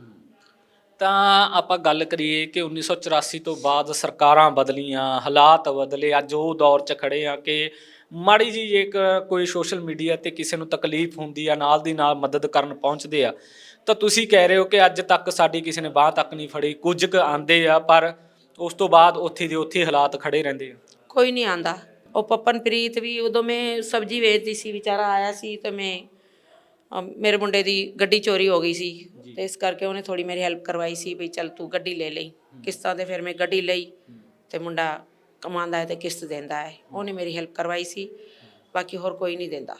ਤਾਂ ਆਪਾਂ ਗੱਲ ਕਰੀਏ ਕਿ 1984 ਤੋਂ ਬਾਅਦ ਸਰਕਾਰਾਂ ਬਦਲੀਆਂ ਹਾਲਾਤ ਬਦਲੇ ਅੱਜ ਉਹ ਦੌਰ 'ਚ ਖੜੇ ਆ ਕਿ ਮਾੜੀ ਜੀ ਇੱਕ ਕੋਈ ਸੋਸ਼ਲ ਮੀਡੀਆ ਤੇ ਕਿਸੇ ਨੂੰ ਤਕਲੀਫ ਹੁੰਦੀ ਆ ਨਾਲ ਦੀ ਨਾਲ ਮਦਦ ਕਰਨ ਪਹੁੰਚਦੇ ਆ ਤਾਂ ਤੁਸੀਂ ਕਹਿ ਰਹੇ ਹੋ ਕਿ ਅੱਜ ਤੱਕ ਸਾਡੀ ਕਿਸੇ ਨੇ ਬਾਹ ਤੱਕ ਨਹੀਂ ਫੜੀ ਕੁਝ ਕੁ ਆਂਦੇ ਆ ਪਰ ਉਸ ਤੋਂ ਬਾਅਦ ਉੱਥੇ ਦੇ ਉੱਥੇ ਹਾਲਾਤ ਖੜੇ ਰਹਿੰਦੇ ਆ। ਕੋਈ ਨਹੀਂ ਆਂਦਾ ਉਹ ਪਪਨ ਪ੍ਰੀਤ ਵੀ ਉਦੋਂ ਮੈਂ ਸਬਜ਼ੀ ਵੇਚਦੀ ਸੀ ਵਿਚਾਰਾ ਆਇਆ ਸੀ ਤੇ ਮੈਂ ਅਮ, ਮੇਰੇ ਮੁੰਡੇ ਦੀ ਗੱਡੀ ਚੋਰੀ ਹੋ ਗਈ ਸੀ ਤੇ ਇਸ ਕਰਕੇ ਉਹਨੇ ਥੋੜੀ ਮੇਰੀ ਹੈਲਪ ਕਰਵਾਈ ਸੀ ਵੀ ਚੱਲ ਤੂੰ ਗੱਡੀ ਲੈ ਲਈ। ਕਿਸ਼ਤਾਂ ਤੇ ਫਿਰ ਮੈਂ ਗੱਡੀ ਲਈ ਤੇ ਮੁੰਡਾ ਕਮਾਉਂਦਾ ਹੈ ਤੇ ਕਿਸ਼ਤ ਦਿੰਦਾ ਹੈ। ਉਹਨੇ ਮੇਰੀ ਹੈਲਪ ਕਰਵਾਈ ਸੀ। ਬਾਕੀ ਹੋਰ ਕੋਈ ਨਹੀਂ ਦਿੰਦਾ।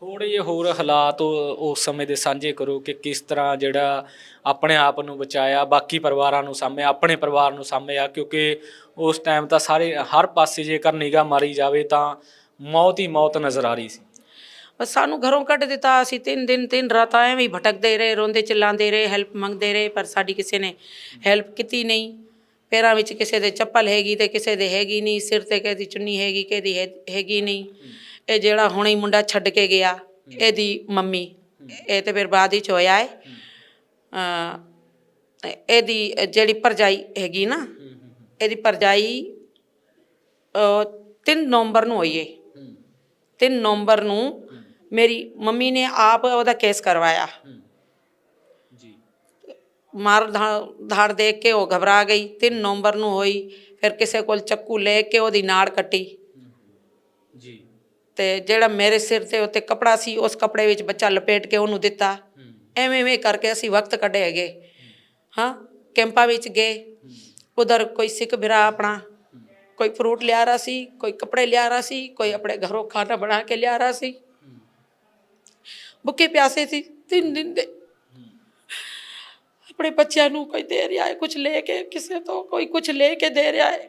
ਥੋੜੇ ਜਿਹੇ ਹੋਰ ਹਾਲਾਤ ਉਹ- ਉਸ ਸਮੇਂ ਦੇ ਸਾਂਝੇ ਕਰੋ ਕਿ ਕਿਸ ਤਰ੍ਹਾਂ ਜਿਹੜਾ ਆਪਣੇ ਆਪ ਨੂੰ ਬਚਾਇਆ ਬਾਕੀ ਪਰਿਵਾਰਾਂ ਨੂੰ ਸਾਂਭਿਆ ਆਪਣੇ ਪਰਿਵਾਰ ਨੂੰ ਸਾਂਭਿਆ ਕਿਉਂਕਿ ਉਸ ਟਾਈਮ ਤਾਂ ਸਾਰੇ ਹਰ ਪਾਸੇ ਜੇਕਰ ਨਿਗਾਹ ਮਾਰੀ ਜਾਵੇ ਤਾਂ ਮੌਤ ਹੀ ਮੌਤ ਨਜ਼ਰ ਆ ਰਹੀ ਸੀ। ਬਸ ਸਾਨੂੰ ਘਰੋਂ ਕੱਢ ਦਿੱਤਾ ਅਸੀਂ। ਤਿੰਨ ਦਿਨ ਤਿੰਨ ਰਾਤਾਂ ਐਵੇਂ ਹੀ ਭਟਕਦੇ ਰਹੇ ਰੋਂਦੇ ਚਿল্ਲਾਉਂਦੇ ਰਹੇ ਹੈਲਪ ਮੰਗਦੇ ਰਹੇ ਪਰ ਸਾਡੀ ਕਿਸੇ ਨੇ ਹੈਲਪ ਕੀਤੀ ਨਹੀਂ। ਪੈਰਾਂ ਵਿੱਚ ਕਿਸੇ ਦੇ ਚੱਪਲ ਹੈਗੀ ਤੇ ਕਿਸੇ ਦੇ ਹੈਗੀ ਨਹੀਂ ਸਿਰ ਤੇ ਕਿਸੇ ਦੀ ਚੁੰਨੀ ਹੈਗੀ ਕਿਸੇ ਦੀ ਹੈ- ਹੈਗੀ ਨਹੀਂ। ਇਹ ਜਿਹੜਾ ਹੁਣੇ ਹੀ ਮੁੰਡਾ ਛੱਡ ਕੇ ਗਿਆ ਇਹਦੀ ਮੰਮੀ ਇਹ ਤੇ ਫਿਰ ਬਾਅਦ ਵਿੱਚ ਹੋਇਆ ਹੈ। ਅ ਇਹਦੀ ਜਿਹੜੀ ਪਰਜਾਈ ਹੈਗੀ ਨਾ ਇਹਦੀ ਪਰਜਾਈ 3 ਨਵੰਬਰ ਨੂੰ ਹੋਈ ਹੈ। 3 ਨਵੰਬਰ ਨੂੰ ਮੇਰੀ ਮੰਮੀ ਨੇ ਆਪ ਉਹਦਾ ਕੇਸ ਕਰਵਾਇਆ। ਮਾਰ ਧਾੜ ਦੇਖ ਕੇ ਉਹ ਘਬਰਾ ਗਈ 3 ਨਵੰਬਰ ਨੂੰ ਹੋਈ ਫਿਰ ਕਿਸੇ ਕੋਲ ਚੱਕੂ ਲੈ ਕੇ ਉਹਦੀ ਨਾੜ ਕੱਟੀ। ਜੀ। ਤੇ ਜਿਹੜਾ ਮੇਰੇ ਸਿਰ ਤੇ ਉੱਤੇ ਕਪੜਾ ਸੀ ਉਸ ਕਪੜੇ ਵਿੱਚ ਬੱਚਾ ਲਪੇਟ ਕੇ ਉਹਨੂੰ ਦਿੱਤਾ। ਐਵੇਂ ਐਵੇਂ ਕਰਕੇ ਅਸੀਂ ਵਕਤ ਕੱਢੇ ਹੈਗੇ। ਹਾਂ। ਕੈਂਪਾਂ ਵਿੱਚ ਗਏ। ਉਧਰ ਕੋਈ ਸਿੱਖ ਭਰਾ ਆਪਣਾ ਕੋਈ ਫਰੂਟ ਲਿਆ ਰਹਾ ਸੀ ਕੋਈ ਕੱਪੜੇ ਲਿਆ ਰਹਾ ਸੀ ਕੋਈ ਆਪਣੇ ਘਰੋਂ ਖਾਣਾ ਬਣਾ ਕੇ ਲਿਆ ਰਹਾ ਸੀ। ਭੁੱਖੇ ਪਿਆਸੇ ਸੀ ਤਿੰਨ ਦਿਨ ਦੇ ਆਪਣੇ ਬੱਚਿਆਂ ਨੂੰ ਕੋਈ ਦੇ ਰਿਹਾ ਹੈ ਕੁਝ ਲੈ ਕੇ, ਕਿਸੇ ਤੋਂ ਕੋਈ ਕੁਝ ਲੈ ਕੇ ਦੇ ਰਿਹਾ ਹੈ।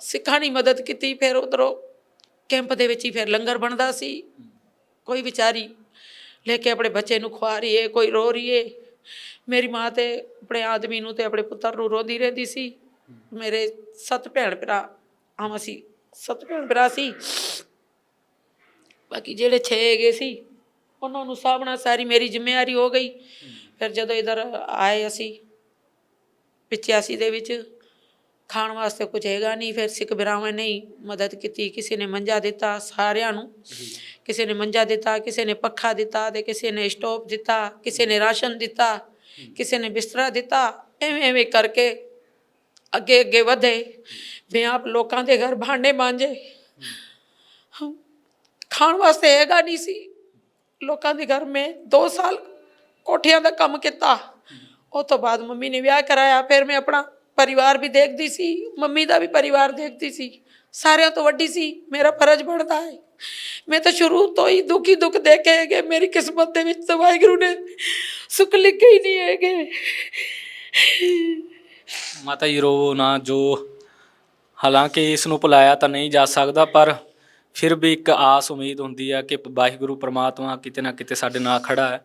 ਸਿੱਖਾਂ ਦੀ ਮਦਦ ਕੀਤੀ, ਫਿਰ ਉਧਰੋਂ ਕੈਂਪ ਦੇ ਵਿੱਚ ਹੀ ਫਿਰ ਲੰਗਰ ਬਣਦਾ ਸੀ। ਕੋਈ ਵਿਚਾਰੀ ਲੈ ਕੇ ਆਪਣੇ ਬੱਚੇ ਨੂੰ ਖਵਾ ਰਹੀ ਏ ਕੋਈ ਰੋ ਰਹੀ ਏ ਮੇਰੀ ਮਾਂ ਤੇ ਆਪਣੇ ਆਦਮੀ ਨੂੰ ਤੇ ਆਪਣੇ ਪੁੱਤਰ ਨੂੰ ਰੋਂਦੀ ਰਹਿੰਦੀ ਸੀ। ਮੇਰੇ ਸੱਤ ਭੈਣ ਭਰਾ ਆਵਾਂ ਸੀ, ਸੱਤ ਭੈਣ ਭਰਾ ਸੀ। ਬਾਕੀ ਜਿਹੜੇ 6 ਹੈਗੇ ਸੀ, ਉਹਨਾਂ ਨੂੰ ਸਾਹਮਣਾ ਸਾਰੀ ਮੇਰੀ ਜ਼ਿੰਮੇਵਾਰੀ ਹੋ ਗਈ। ਫਿਰ ਜਦੋਂ ਇਧਰ ਆਏ ਅਸੀਂ 85 ਦੇ ਵਿੱਚ ਖਾਣ ਵਾਸਤੇ ਕੁਝ ਹੈਗਾ ਨਹੀਂ ਫਿਰ ਸਿੱਖ ਭਰਾਵਾਂ ਨੇ ਮਦਦ ਕੀਤੀ ਕਿਸੇ ਨੇ ਮੰਜਾ ਦਿੱਤਾ ਸਾਰਿਆਂ ਨੂੰ। ਕਿਸੇ ਨੇ ਮੰਜਾ ਦਿੱਤਾ ਕਿਸੇ ਨੇ ਪੱਖਾ ਦਿੱਤਾ ਤੇ ਕਿਸੇ ਨੇ ਸਟੋਵ ਦਿੱਤਾ ਕਿਸੇ ਨੇ ਰਾਸ਼ਨ ਦਿੱਤਾ ਕਿਸੇ ਨੇ ਬਿਸਤਰਾ ਦਿੱਤਾ ਐਵੇਂ ਐਵੇਂ ਕਰਕੇ ਅੱਗੇ ਅੱਗੇ ਵਧੇ। ਮੈਂ ਆਪ ਲੋਕਾਂ ਦੇ ਘਰ ਭਾਂਡੇ ਮਾਂਜੇ। ਖਾਣ ਵਾਸਤੇ ਹੈਗਾ ਨਹੀਂ ਸੀ। ਲੋਕਾਂ ਦੇ ਘਰ ਮੈਂ 2 ਸਾਲ ਕੋਠਿਆਂ ਦਾ ਕੰਮ ਕੀਤਾ। ਉਹ ਤੋਂ ਬਾਅਦ ਮੰਮੀ ਨੇ ਵਿਆਹ ਕਰਾਇਆ। ਫਿਰ ਮੈਂ ਆਪਣਾ ਪਰਿਵਾਰ ਵੀ ਦੇਖਦੀ ਸੀ। ਮੰਮੀ ਦਾ ਵੀ ਪਰਿਵਾਰ ਦੇਖਦੀ ਸੀ। ਸਾਰਿਆਂ ਤੋਂ ਵੱਡੀ ਸੀ। ਮੇਰਾ ਫਰਜ਼ ਬਣਦਾ ਹੈ। ਮੈਂ ਤਾਂ ਸ਼ੁਰੂ ਤੋਂ ਹੀ ਦੁਖੀ ਦੁੱਖ ਦੇ ਕੇ ਹੈਗੇ। ਮੇਰੀ ਕਿਸਮਤ ਦੇ ਵਿੱਚ ਤਾਂ ਵਾਹਿਗੁਰੂ ਨੇ ਸੁੱਖ ਲਿਖੇ ਹੀ ਨਹੀਂ ਹੈਗੇ। ਮਾਤਾ ਜੀ, ਰੋ ਨਾ ਜੋ। ਹਾਲਾਂਕਿ ਇਸ ਨੂੰ ਭੁਲਾਇਆ ਤਾਂ ਨਹੀਂ ਜਾ ਸਕਦਾ, ਪਰ ਫਿਰ ਵੀ ਇੱਕ ਆਸ ਉਮੀਦ ਹੁੰਦੀ ਹੈ ਕਿ ਵਾਹਿਗੁਰੂ ਪ੍ਰਮਾਤਮਾ ਕਿਤੇ ਨਾ ਕਿਤੇ ਸਾਡੇ ਨਾਲ ਖੜਾ ਹੈ।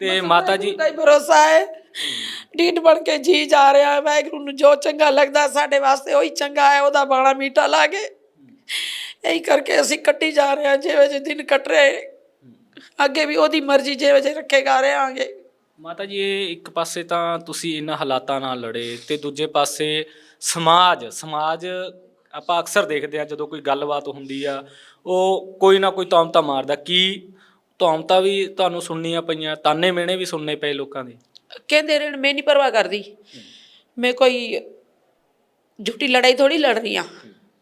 ਤੇ ਮਾਤਾ ਜੀ ਦਾ ਹੀ ਭਰੋਸਾ ਹੈ। ਡੀਟ ਬਣ ਕੇ ਜੀ ਜਾ ਰਿਹਾ ਹੈ। ਵਾਹਿਗੁਰੂ ਨੂੰ ਜੋ ਚੰਗਾ ਲੱਗਦਾ ਸਾਡੇ ਵਾਸਤੇ ਉਹੀ ਚੰਗਾ ਹੈ। ਉਹਦਾ ਬਾਣਾ ਮੀਠਾ ਲਾਗੇ ਇਹੀ ਕਰਕੇ ਅਸੀਂ ਕੱਟੀ ਜਾ ਰਹੇ ਹਾਂ। ਜਿਵੇਂ ਜਿਹੇ ਦਿਨ ਕੱਟ ਰਹੇ ਅੱਗੇ ਵੀ ਉਹਦੀ ਮਰਜ਼ੀ ਜਿਵੇਂ ਜਿਹੇ ਰੱਖੇਗਾ ਰਹਾਂਗੇ ਮਾਤਾ ਜੀ ਇਹ ਇੱਕ ਪਾਸੇ ਤਾਂ ਤੁਸੀਂ ਇਹਨਾਂ ਹਾਲਾਤਾਂ ਨਾਲ ਲੜੇ ਤੇ ਦੂਜੇ ਪਾਸੇ ਸਮਾਜ ਸਮਾਜ ਆਪਾਂ ਅਕਸਰ ਦੇਖਦੇ ਆ ਜਦੋਂ ਕੋਈ ਗੱਲਬਾਤ ਹੁੰਦੀ ਆ ਉਹ ਕੋਈ ਨਾ ਕੋਈ ਤੌਮਤਾ ਮਾਰਦਾ। ਕੀ ਤੌਮਤਾ ਵੀ ਤੁਹਾਨੂੰ ਸੁਣਨੀਆਂ ਪਈਆਂ, ਤਾਨੇ ਮਿਹਣੇ ਵੀ ਸੁਣਨੇ ਪਏ ਲੋਕਾਂ ਦੇ। ਕਹਿੰਦੇ ਰਹਿਣ, ਮੈਂ ਨਹੀਂ ਪਰਵਾਹ ਕਰਦੀ। ਮੈਂ ਕੋਈ ਝੂਠੀ ਲੜਾਈ ਥੋੜੀ ਲੜ ਰਹੀ ਹਾਂ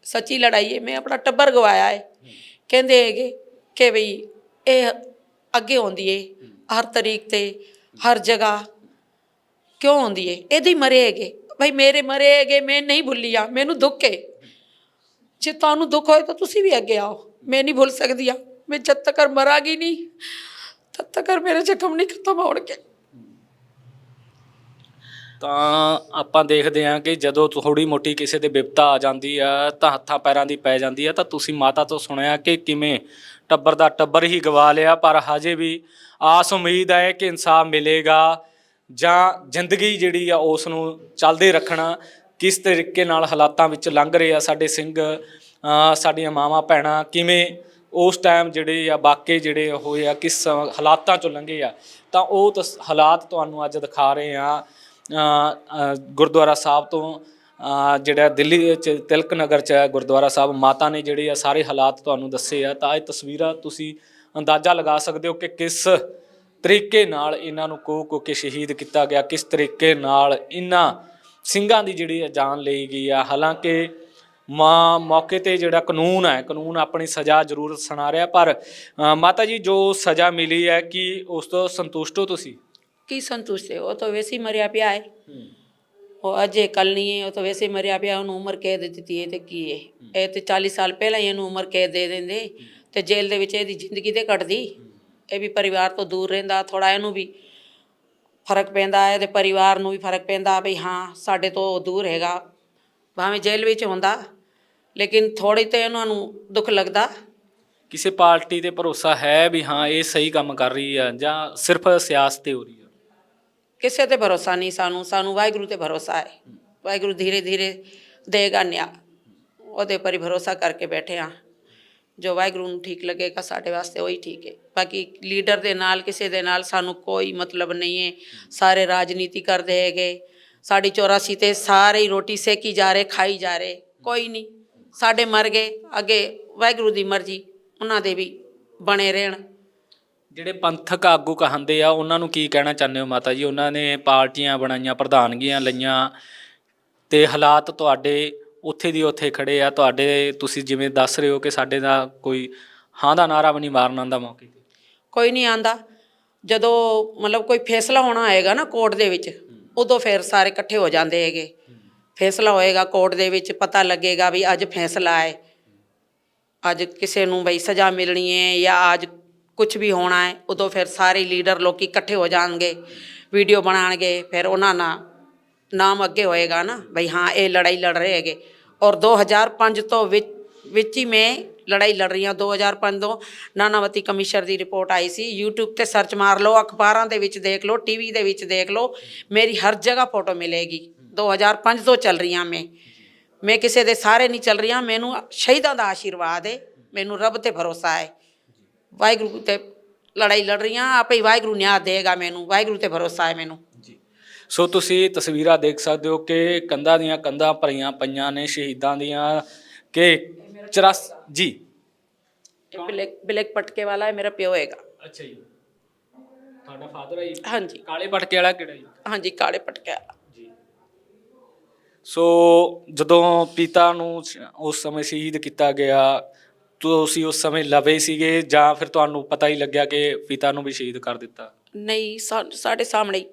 ਸੱਚੀ ਲੜਾਈ ਹੈ ਮੈਂ ਆਪਣਾ ਟੱਬਰ ਗਵਾਇਆ ਹੈ ਕਹਿੰਦੇ ਹੈਗੇ ਕਿ ਬਈ ਇਹ ਅੱਗੇ ਆਉਂਦੀ ਏ, ਹਰ ਤਰੀਕ ਤੇ, ਹਰ ਜਗ੍ਹਾ। ਕਿਉਂ ਆਉਂਦੀ ਏ? ਇਹਦੇ ਹੀ ਮਰੇ ਹੈਗੇ। ਭਾਈ ਮੇਰੇ ਮਰੇ ਹੈਗੇ, ਮੈਂ ਨਹੀਂ ਭੁੱਲੀ ਮੈਨੂੰ ਦੁੱਖ ਹੈ ਜੇ ਤੁਹਾਨੂੰ ਦੁੱਖ ਹੋਏ ਤਾਂ ਤੁਸੀਂ ਵੀ ਅੱਗੇ ਆਓ। ਮੈਂ ਨਹੀਂ ਭੁੱਲ ਸਕਦੀ ਆ। ਮੈਂ ਜਦ ਤੱਕ ਮਰਾਂਗੀ ਨਹੀਂ ਤਦ ਤੱਕ ਮੇਰੇ ਜ਼ਖਮ ਨਹੀਂ ਖਤਮ ਹੋਣਗੇ। ਤਾਂ ਆਪਾਂ ਦੇਖਦੇ ਹਾਂ ਕਿ ਜਦੋਂ ਥੋੜੀ ਮੋਟੀ ਕਿਸੇ ਤੇ ਵਿਪਤਾ ਆ ਜਾਂਦੀ ਆ ਤਾਂ ਹੱਥਾਂ ਪੈਰਾਂ ਦੀ ਪੈ ਜਾਂਦੀ ਆ ਤਾਂ ਤੁਸੀਂ ਮਾਤਾ ਤੋਂ ਸੁਣਿਆ ਕਿ ਕਿਵੇਂ ਟੱਬਰ ਦਾ ਟੱਬਰ ਹੀ ਗਵਾ ਲਿਆ ਪਰ ਹਜੇ ਵੀ ਆਸ ਉਮੀਦ ਹੈ ਕਿ ਇਨਸਾਫ ਮਿਲੇਗਾ ਜਾਂ ਜ਼ਿੰਦਗੀ ਜਿਹੜੀ ਆ ਉਸ ਨੂੰ ਚੱਲਦੇ ਰੱਖਣਾ ਕਿਸ ਤਰੀਕੇ ਨਾਲ ਹਾਲਾਤਾਂ ਵਿੱਚ ਲੰਘ ਰਹੇ ਆ ਸਾਡੇ ਸਿੰਘ ਅ, ਸਾਡੀਆਂ ਮਾਵਾਂ ਭੈਣਾਂ ਕਿਵੇਂ ਉਸ ਟਾਈਮ ਜਿਹੜੇ ਆ ਵਾਕੇ ਜਿਹੜੇ ਹੋਏ ਆ ਕਿਸ ਹਾਲਾਤਾਂ ਚੋਂ ਲੰਘੇ ਆ ਤਾਂ ਉਹ ਤਸ- ਹਾਲਾਤ ਤੁਹਾਨੂੰ ਅੱਜ ਦਿਖਾ ਰਹੇ ਆ। ਅ, ਅ, ਗੁਰਦੁਆਰਾ ਸਾਹਿਬ ਤੋਂ ਅ, ਜਿਹੜਾ ਦਿੱਲੀ 'ਚ ਤਿਲਕ ਨਗਰ ਚ ਹੈ ਗੁਰਦੁਆਰਾ ਸਾਹਿਬ ਮਾਤਾ ਨੇ ਜਿਹੜੇ ਆ ਸਾਰੇ ਹਾਲਾਤ ਤੁਹਾਨੂੰ ਦੱਸੇ ਆ ਤਾਂ ਇਹ ਤਸਵੀਰਾਂ ਤੁਸੀਂ ਅੰਦਾਜ਼ਾ ਲਗਾ ਸਕਦੇ ਹੋ ਕਿ ਕਿਸ ਤਰੀਕੇ ਨਾਲ ਇਹਨਾਂ ਨੂੰ ਕੋ ਕੋ ਕੇ ਸ਼ਹੀਦ ਕੀਤਾ ਗਿਆ ਕਿਸ ਤਰੀਕੇ ਨਾਲ ਇਹਨਾਂ ਸਿੰਘਾਂ ਦੀ ਜਿਹੜੀ ਆ ਜਾਨ ਲਈ ਗਈ ਆ। ਹਾਲਾਂਕਿ ਮਾਂ ਮੌਕੇ ਤੇ ਜਿਹੜਾ ਕਾਨੂੰਨ ਹੈ ਕਾਨੂੰਨ ਆਪਣੀ ਸਜ਼ਾ ਜ਼ਰੂਰ ਸੁਣਾ ਰਿਹਾ ਪਰ ਅ, ਮਾਤਾ ਜੀ ਜੋ ਸਜ਼ਾ ਮਿਲੀ ਹੈ ਕਿ ਉਸ ਤੋਂ ਸੰਤੁਸ਼ਟ ਹੋ ਤੁਸੀਂ? ਕੀ ਸੰਤੁਸ਼ਟ ਹੈ? ਉਹ ਤਾਂ ਵੈਸੇ ਹੀ ਮਰਿਆ ਪਿਆ ਹੈ। ਉਹ ਅਜੇ ਕੱਲ ਨਹੀਂ ਹੈ ਉਹ ਤਾਂ ਵੈਸੇ ਹੀ ਮਰਿਆ ਪਿਆ ਉਹਨੂੰ ਉਮਰ ਕੈਦ ਦਿੱਤੀ ਹੈ ਤੇ ਕੀ ਹੈ? ਇਹ ਤੇ 40 ਸਾਲ ਪਹਿਲਾਂ ਹੀ ਇਹਨੂੰ ਉਮਰ ਕੈਦ ਦੇ ਦਿੰਦੇ। ਤੇ ਜੇਲ੍ਹ ਦੇ ਵਿੱਚ ਇਹਦੀ ਜ਼ਿੰਦਗੀ ਤੇ ਕੱਟਦੀ ਇਹ ਵੀ ਪਰਿਵਾਰ ਤੋਂ ਦੂਰ ਰਹਿੰਦਾ ਥੋੜਾ ਇਹਨੂੰ ਵੀ ਫ਼ਰਕ ਪੈਂਦਾ ਹੈ ਤੇ ਪਰਿਵਾਰ ਨੂੰ ਵੀ ਫ਼ਰਕ ਪੈਂਦਾ ਵੀ ਹਾਂ ਸਾਡੇ ਤੋਂ ਦੂਰ ਹੈਗਾ। ਭਾਵੇਂ ਜੇਲ੍ਹ ਵਿੱਚ ਹੁੰਦਾ। ਲੇਕਿਨ ਥੋੜੀ ਤੇ ਇਹਨਾਂ ਨੂੰ ਦੁੱਖ ਲੱਗਦਾ। ਕਿਸੇ ਪਾਰਟੀ ਤੇ ਭਰੋਸਾ ਹੈ ਵੀ ਹਾਂ ਇਹ ਸਹੀ ਕੰਮ ਕਰ ਰਹੀ ਆ ਜਾਂ ਸਿਰਫ ਸਿਆਸਤ ਤੇ ਹੋ ਰਹੀ ਆ? ਕਿਸੇ ਤੇ ਭਰੋਸਾ ਨਹੀਂ ਸਾਨੂੰ ਸਾਨੂੰ ਵਾਹਿਗੁਰੂ ਤੇ ਭਰੋਸਾ ਹੈ। ਵਾਹਿਗੁਰੂ ਧੀਰੇ ਧੀਰੇ ਦੇਗਾ ਨਿਆ। ਉਹਦੇ ਪਰ ਹੀ ਭਰੋਸਾ ਕਰਕੇ ਬੈਠੇ ਆ ਜੋ ਵਾਹਿਗੁਰੂ ਨੂੰ ਠੀਕ ਲੱਗੇਗਾ ਸਾਡੇ ਵਾਸਤੇ ਉਹੀ ਠੀਕ ਹੈ। ਬਾਕੀ ਲੀਡਰ ਦੇ ਨਾਲ ਕਿਸੇ ਦੇ ਨਾਲ ਸਾਨੂੰ ਕੋਈ ਮਤਲਬ ਨਹੀਂ ਹੈ। ਸਾਰੇ ਰਾਜਨੀਤੀ ਕਰਦੇ ਹੈਗੇ। ਸਾਡੀ 84 ਤੇ ਸਾਰੇ ਹੀ ਰੋਟੀ ਸੇਕੀ ਜਾ ਰਹੇ ਖਾਈ ਜਾ ਰਹੇ। ਕੋਈ ਨਹੀਂ। ਸਾਡੇ ਮਰ ਗਏ ਅੱਗੇ ਵਾਹਿਗੁਰੂ ਦੀ ਮਰਜ਼ੀ ਉਹਨਾਂ ਦੇ ਵੀ ਬਣੇ ਰਹਿਣ। ਜਿਹੜੇ ਪੰਥਕ ਆਗੂ ਕਹਾਂਦੇ ਆ ਉਹਨਾਂ ਨੂੰ ਕੀ ਕਹਿਣਾ ਚਾਹੁੰਦੇ ਹੋ ਮਾਤਾ ਜੀ? ਉਹਨਾਂ ਨੇ ਪਾਰਟੀਆਂ ਬਣਾਈਆਂ ਪ੍ਰਧਾਨਗੀਆਂ ਲਈਆਂ ਤੇ ਹਾਲਾਤ ਤੁਹਾਡੇ ਉੱਥੇ ਦੀ ਉੱਥੇ ਖੜੇ ਆ। ਤੁਹਾਡੇ ਤੁਸੀਂ ਜਿਵੇਂ ਦੱਸ ਰਹੇ ਹੋ ਕਿ ਸਾਡੇ ਦਾ ਕੋਈ ਹਾਂ ਦਾ ਨਾਰਾ ਵੀ ਨਹੀਂ ਮਾਰਨ ਆਉਂਦਾ ਮੌਕੇ ਤੇ। ਕੋਈ ਨਹੀਂ ਆਂਦਾ ਜਦੋਂ ਮਤਲਬ ਕੋਈ ਫੈਸਲਾ ਹੋਣਾ ਹੋਏਗਾ ਨਾ ਕੋਰਟ ਦੇ ਵਿੱਚ ਉਦੋਂ ਫਿਰ ਸਾਰੇ ਇਕੱਠੇ ਹੋ ਜਾਂਦੇ ਹੈਗੇ। ਫੈਸਲਾ ਹੋਏਗਾ, ਕੋਰਟ ਦੇ ਵਿੱਚ ਪਤਾ ਲੱਗੇਗਾ ਵੀ ਅੱਜ ਫੈਸਲਾ ਹੈ। ਅੱਜ ਕਿਸੇ ਨੂੰ ਬਈ ਸਜ਼ਾ ਮਿਲਣੀ ਹੈ ਜਾਂ ਅੱਜ ਕੁਝ ਵੀ ਹੋਣਾ ਹੈ, ਉਦੋਂ ਫਿਰ ਸਾਰੇ ਲੀਡਰ ਲੋਕੀ ਇਕੱਠੇ ਹੋ ਜਾਣਗੇ, ਵੀਡੀਓ ਬਣਾਣਗੇ, ਫਿਰ ਉਹਨਾਂ ਨਾਲ ਨਾਮ ਅੱਗੇ ਹੋਏਗਾ ਨਾ, ਬਈ ਹਾਂ, ਇਹ ਲੜਾਈ ਲੜ ਰਹੇ ਹੈਗੇ। ਔਰ 2005 ਤੋਂ ਵਿੱਚ ਵਿੱਚ ਹੀ ਮੈਂ ਲੜਾਈ ਲੜ ਰਹੀ ਹਾਂ 2005 ਤੋਂ ਨਾਨਾਵਤੀ ਕਮਿਸ਼ਨਰ ਦੀ ਰਿਪੋਰਟ ਆਈ ਸੀ। YouTube ਤੇ ਸਰਚ ਮਾਰ ਲਓ, ਅਖਬਾਰਾਂ ਦੇ ਵਿੱਚ ਦੇਖ ਲਓ ਟੀਵੀ ਦੇ ਵਿੱਚ ਦੇਖ ਲਓ, ਮੇਰੀ ਹਰ ਜਗ੍ਹਾ ਫੋਟੋ ਮਿਲੇਗੀ। 2005 ਤੋਂ ਚੱਲ ਰਹੀ ਹਾਂ ਮੈਂ। ਮੈਂ ਕਿਸੇ ਦੇ ਸਾਰੇ ਨਹੀਂ ਚੱਲ ਰਹੀ ਹਾਂ ਮੈਨੂੰ ਸ਼ਹੀਦਾਂ ਦਾ ਆਸ਼ੀਰਵਾਦ ਹੈ ਮੈਨੂੰ ਰੱਬ ਤੇ ਭਰੋਸਾ ਹੈ ਵਾਹਿਗੁਰੂ ਤੇ ਲੜਾਈ ਲੜ ਰਹੀ ਹਾਂ ਆਪੇ ਹੀ ਵਾਹਿਗੁਰੂ ਨਿਆਂ ਦੇਗਾ ਮੈਨੂੰ ਵਾਹਿਗੁਰੂ ਤੇ ਭਰੋਸਾ ਹੈ ਮੈਨੂੰ। ਸੋ ਤੁਸੀਂ ਤਸਵੀਰਾਂ ਦੇਖ ਸਕਦੇ ਹੋ ਕਿ ਕੰਧਾਂ ਦੀਆਂ ਕੰਧਾਂ ਭਰੀਆਂ ਪਈਆਂ ਨੇ ਸ਼ਹੀਦਾਂ ਦੀਆਂ ਕਿ 84 ਜੀ। ਬਲੈਕ ਬਲੈਕ ਪਟਕੇ ਵਾਲਾ ਹੈ ਮੇਰਾ ਪਿਓ ਹੈਗਾ। ਅੱਛਾ ਜੀ। ਤੁਹਾਡਾ ਫਾਦਰ ਹੈ ਜੀ? ਹਾਂਜੀ। ਕਾਲੇ ਪਟਕੇ ਵਾਲਾ ਕਿਹੜਾ ਜੀ? ਹਾਂਜੀ ਕਾਲੇ ਪਟਕੇ ਵਾਲਾ। ਸੋ ਜਦੋਂ ਪਿਤਾ ਨੂੰ ਉਸ ਸਮੇਂ ਸ਼ਹੀਦ ਕੀਤਾ ਗਿਆ ਤੁਸੀਂ ਉਸ ਸਮੇਂ ਲਵੇ ਸੀਗੇ ਜਾਂ ਫਿਰ ਤੁਹਾਨੂੰ ਪਤਾ ਹੀ ਲੱਗਿਆ ਕਿ ਪਿਤਾ ਨੂੰ ਵੀ ਸ਼ਹੀਦ ਕਰ ਦਿੱਤਾ? ਨਹੀਂ ਸਾ- ਸਾਡੇ ਸਾਹਮਣੇ ਹੀ।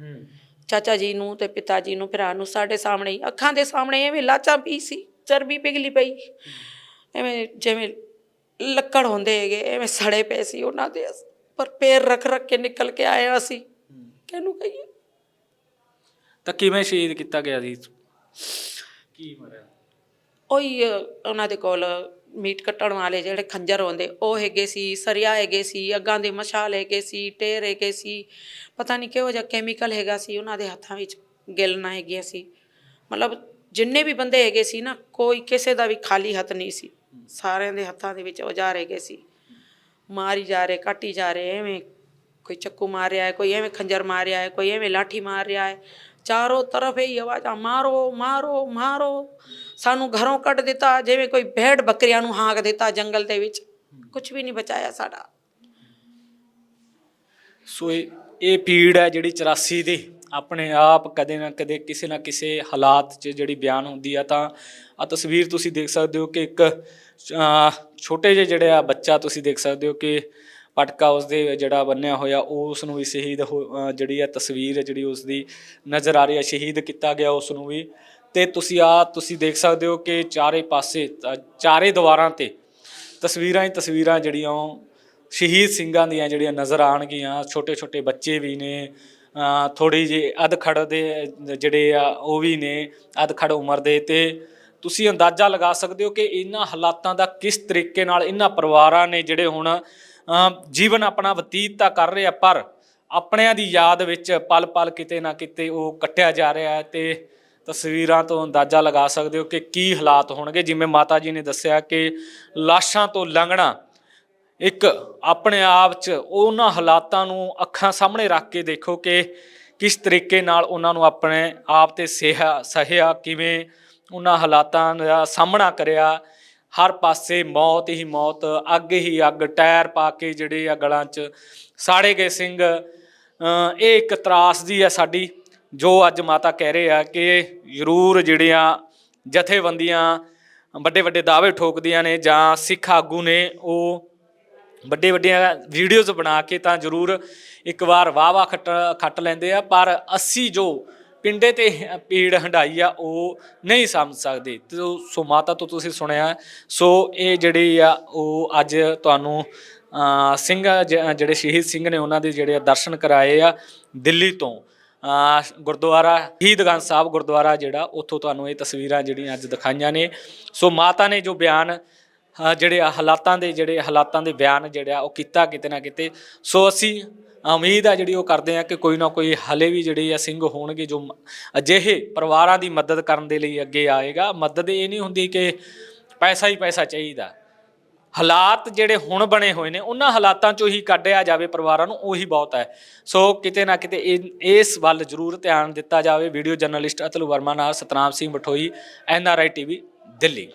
ਹੂੰ। ਚਾਚਾ ਜੀ ਨੂੰ ਤੇ ਪਿਤਾ ਜੀ ਨੂੰ ਭਰਾ ਨੂੰ ਸਾਡੇ ਸਾਹਮਣੇ ਹੀ। ਅੱਖਾਂ ਦੇ ਸਾਹਮਣੇ ਐਵੇਂ ਲਾਚਾਂ ਪਈ ਸੀ ਚਰਬੀ ਪਿਘਲੀ ਪਈ। ਐਵੇਂ ਜਿਵੇਂ ਲੱਕੜ ਹੁੰਦੇ ਹੈਗੇ ਐਵੇਂ ਸੜੇ ਪਏ ਸੀ ਉਹਨਾਂ ਦੇ ਪਰ ਪੈਰ ਰੱਖ ਰੱਖ ਕੇ ਨਿਕਲ ਕੇ ਆਏ ਅਸੀਂ। ਕਿਹਨੂੰ ਕਹੀਏ? ਤਾਂ ਕਿਵੇਂ ਸ਼ਹੀਦ ਕੀਤਾ ਗਿਆ ਸੀ? ਕੀ ਮਰਿਆ? ਉਹੀ ਅ, ਉਹਨਾਂ ਦੇ ਕੋਲ ਮੀਟ ਕੱਟਣ ਵਾਲੇ ਜਿਹੜੇ ਖੰਜਰ ਹੁੰਦੇ ਉਹ ਹੈਗੇ ਸੀ ਸਰੀਆ ਹੈਗੇ ਸੀ ਅੱਗਾਂ ਦੇ ਮਸ਼ਾਲ ਹੈਗੇ ਸੀ ਟੇਰ ਹੈਗੇ ਸੀ। ਪਤਾ ਨਹੀਂ ਕਿਹੋ ਜਿਹਾ ਕੈਮੀਕਲ ਹੈਗਾ ਸੀ ਉਹਨਾਂ ਦੇ ਹੱਥਾਂ ਵਿੱਚ ਗਿਲਣਾ ਹੈਗੀਆਂ ਸੀ। ਮਤਲਬ ਜਿੰਨੇ ਵੀ ਬੰਦੇ ਹੈਗੇ ਸੀ ਨਾ ਕੋਈ ਕਿਸੇ ਦਾ ਵੀ ਖਾਲੀ ਹੱਥ ਨਹੀਂ ਸੀ। ਸਾਰਿਆਂ ਦੇ ਹੱਥਾਂ ਦੇ ਵਿੱਚ ਔਜ਼ਾਰ ਹੈਗੇ ਸੀ। ਮਾਰੀ ਜਾ ਰਹੇ ਕੱਟੀ ਜਾ ਰਹੇ ਐਵੇਂ ਕੋਈ ਚੱਕੂ ਮਾਰ ਰਿਹਾ ਹੈ ਕੋਈ ਐਵੇਂ ਖੰਜਰ ਮਾਰ ਰਿਹਾ ਹੈ ਕੋਈ ਐਵੇਂ ਲਾਠੀ ਮਾਰ ਰਿਹਾ ਹੈ। ਚਾਰੋਂ ਤਰਫ ਇਹ ਆਵਾਜ਼ਾਂ ਮਾਰੋ ਮਾਰੋ ਮਾਰੋ। ਸਾਨੂੰ ਘਰੋਂ ਕੱਢ ਦਿੱਤਾ ਜਿਵੇਂ ਕੋਈ ਭੇਡ ਬੱਕਰੀਆਂ ਨੂੰ ਹਾਂਕ ਦਿੱਤਾ ਜੰਗਲ ਦੇ ਵਿੱਚ। ਕੁਝ ਵੀ ਨਹੀਂ ਬਚਾਇਆ ਸਾਡਾ। ਸੋ ਇਹ ਇਹ ਪੀੜ ਹੈ ਜਿਹੜੀ 84 ਦੀ। ਆਪਣੇ ਆਪ ਕਦੇ ਨਾ ਕਦੇ ਕਿਸੇ ਨਾ ਕਿਸੇ ਹਾਲਾਤ 'ਚ ਜਿਹੜੀ ਬਿਆਨ ਹੁੰਦੀ ਆ ਤਾਂ ਆ ਤਸਵੀਰ ਤੁਸੀਂ ਦੇਖ ਸਕਦੇ ਹੋ ਕਿ ਇੱਕ ਅਹ, ਛੋਟੇ ਜਿਹੇ ਜਿਹੜੇ ਆ ਬੱਚਾ ਤੁਸੀਂ ਦੇਖ ਸਕਦੇ ਹੋ ਕਿ ਪਟਕਾ ਉਸਦੇ ਜਿਹੜਾ ਬੰਨਿਆ ਹੋਇਆ, ਉਹ ਉਸ ਨੂੰ ਵੀ ਸ਼ਹੀਦ ਹੋ- ਜਿਹੜੀ ਆ ਤਸਵੀਰ ਜਿਹੜੀ ਉਸ ਦੀ ਨਜ਼ਰ ਆ ਰਹੀ ਹੈ ਸ਼ਹੀਦ ਕੀਤਾ ਗਿਆ ਉਸ ਨੂੰ ਵੀ। ਤੇ ਤੁਸੀਂ ਆ, ਤੁਸੀਂ ਦੇਖ ਸਕਦੇ ਹੋ ਕਿ ਚਾਰੇ ਪਾਸੇ ਚਾਰੇ ਦੀਵਾਰਾਂ ਤੇ ਤਸਵੀਰਾਂ ਹੀ ਤਸਵੀਰਾਂ ਜਿਹੜੀਆਂ ਉਹ ਸ਼ਹੀਦ ਸਿੰਘਾਂ ਦੀਆਂ ਜਿਹੜੀਆਂ ਨਜ਼ਰ ਆਣਗੀਆਂ ਛੋਟੇ ਛੋਟੇ ਬੱਚੇ ਵੀ ਨੇ ਥੋੜੀ ਜਿਹੀ ਅਧਖੜ ਦੇ ਜਿਹੜੇ ਆ, ਉਹ ਵੀ ਨੇ, ਅਧਖੜ ਉਮਰ ਦੇ। ਤੇ ਤੁਸੀਂ ਅੰਦਾਜ਼ਾ ਲਗਾ ਸਕਦੇ ਹੋ ਕਿ ਇਹਨਾਂ ਹਾਲਾਤਾਂ ਦਾ ਕਿਸ ਤਰੀਕੇ ਨਾਲ ਇਹਨਾਂ ਪਰਿਵਾਰਾਂ ਨੇ ਜਿਹੜੇ ਹੁਣ ਜੀਵਨ ਆਪਣਾ ਬਤੀਤ ਤਾਂ ਕਰ ਰਹੇ ਆ ਪਰ ਆਪਣਿਆਂ ਦੀ ਯਾਦ ਵਿੱਚ ਪਲ ਪਲ ਕਿਤੇ ਨਾ ਕਿਤੇ ਉਹ ਕੱਟਿਆ ਜਾ ਰਿਹਾ ਹੈ ਤੇ ਤਸਵੀਰਾਂ ਤੋਂ ਅੰਦਾਜ਼ਾ ਲਗਾ ਸਕਦੇ ਹੋ ਕਿ ਕੀ ਹਾਲਾਤ ਹੋਣਗੇ। ਜਿਵੇਂ ਮਾਤਾ ਜੀ ਨੇ ਦੱਸਿਆ ਕਿ ਲਾਸ਼ਾਂ ਤੋਂ ਲੰਘਣਾ ਇੱਕ ਆਪਣੇ ਆਪ 'ਚ ਉਹਨਾਂ ਹਾਲਾਤਾਂ ਨੂੰ ਅੱਖਾਂ ਸਾਹਮਣੇ ਰੱਖ ਕੇ ਦੇਖੋ ਕਿ ਕਿਸ ਤਰੀਕੇ ਨਾਲ ਉਹਨਾਂ ਨੂੰ ਆਪਣੇ ਆਪ ਤੇ ਸਹਿਆ ਸਹਿਆ ਕਿਵੇਂ ਉਹਨਾਂ ਹਾਲਾਤਾਂ ਦਾ ਸਾਹਮਣਾ ਕਰਿਆ। ਹਰ ਪਾਸੇ ਮੌਤ ਹੀ ਮੌਤ, ਅੱਗ ਹੀ ਅੱਗ, ਟਾਇਰ ਪਾ ਕੇ ਜਿਹੜੇ ਆ ਗਲਾਂ 'ਚ ਸਾੜੇ ਗਏ ਸਿੰਘ। ਇਹ ਇੱਕ ਤਰਾਸ ਤਰਾਸਦੀ ਹੈ ਸਾਡੀ, ਜੋ ਅੱਜ ਮਾਤਾ ਕਹਿ ਰਹੇ ਆ ਕਿ ਜ਼ਰੂਰ ਜਿਹੜੀਆਂ ਜਥੇਬੰਦੀਆਂ ਵੱਡੇ ਵੱਡੇ ਦਾਅਵੇ ਠੋਕਦੀਆਂ ਨੇ ਜਾਂ ਸਿੱਖ ਆਗੂ ਨੇ, ਉਹ ਵੱਡੇ ਵੱਡੀਆਂ ਵੀਡੀਓਜ਼ ਬਣਾ ਕੇ ਤਾਂ ਜ਼ਰੂਰ ਇੱਕ ਵਾਰ ਵਾਹ ਵਾਹ ਖੱਟ ਖੱਟ ਲੈਂਦੇ ਆ। ਪਰ ਅਸੀਂ ਜੋ ਪਿੰਡੇ ਤੇ ਪੀੜ ਹੰਡਾਈ ਆ, ਉਹ ਨਹੀਂ ਸਮਝ ਸਕਦੇ। ਤੇ ਸੋ ਮਾਤਾ ਤੋਂ ਤੁਸੀਂ ਸੁਣਿਆ, ਸੋ ਇਹ ਜਿਹੜੀ ਆ, ਉਹ ਅੱਜ ਤੁਹਾਨੂੰ ਸਿੰਘ ਜਿਹੜੇ ਸ਼ਹੀਦ ਸਿੰਘ ਨੇ ਉਹਨਾਂ ਦੇ ਜਿਹੜੇ ਦਰਸ਼ਨ ਕਰਾਏ ਆ ਦਿੱਲੀ ਤੋਂ। ਗੁਰਦੁਆਰਾ ਗੁਰਦੁਆਰਾ ਸ਼ਹੀਦਗੰਜ ਸਾਹਿਬ ਗੁਰਦੁਆਰਾ ਜਿਹੜਾ, ਉੱਥੋਂ ਤੁਹਾਨੂੰ ਇਹ ਤਸਵੀਰਾਂ ਜਿਹੜੀਆਂ ਅੱਜ ਦਿਖਾਈਆਂ ਨੇ। ਸੋ ਮਾਤਾ ਨੇ ਜੋ ਬਿਆਨ ਜਿਹੜੇ ਆ ਹਾਲਾਤਾਂ ਦੇ, ਜਿਹੜੇ ਹਾਲਾਤਾਂ ਦੇ ਬਿਆਨ ਜਿਹੜੇ ਆ ਉਹ ਕੀਤਾ ਕਿਤੇ ਨਾ ਕਿਤੇ। ਸੋ ਅਸੀਂ ਉਮੀਦ ਆ ਜਿਹੜੀ ਉਹ ਕਰਦੇ ਆ ਕਿ ਕੋਈ ਨਾ ਕੋਈ ਹਲੇ ਵੀ ਜਿਹੜੇ ਆ ਸਿੰਘ ਹੋਣਗੇ ਜੋ ਅਜਿਹੇ ਪਰਿਵਾਰਾਂ ਦੀ ਮਦਦ ਕਰਨ ਦੇ ਲਈ ਅੱਗੇ ਆਏਗਾ। ਮਦਦ ਇਹ ਨਹੀਂ ਹੁੰਦੀ ਕਿ ਪੈਸਾ ਹੀ ਪੈਸਾ ਚਾਹੀਦਾ। ਹਾਲਾਤ ਜਿਹੜੇ ਹੁਣ ਬਣੇ ਹੋਏ ਨੇ, ਉਹਨਾਂ ਹਾਲਾਤਾਂ ਚੋਂ ਹੀ ਕੱਢਿਆ ਜਾਵੇ ਪਰਿਵਾਰਾਂ ਨੂੰ, ਉਹੀ ਬਹੁਤ ਹੈ। ਸੋ ਕਿਤੇ ਨਾ ਕਿਤੇ ਇਹ- ਇਸ ਵੱਲ ਜ਼ਰੂਰ ਧਿਆਨ ਦਿੱਤਾ ਜਾਵੇ। ਵੀਡੀਓ ਜਰਨਲਿਸਟ ਅਤੁਲ ਵਰਮਾ ਨਾਲ Satnam Singh Mathoi N R I TV, Delhi.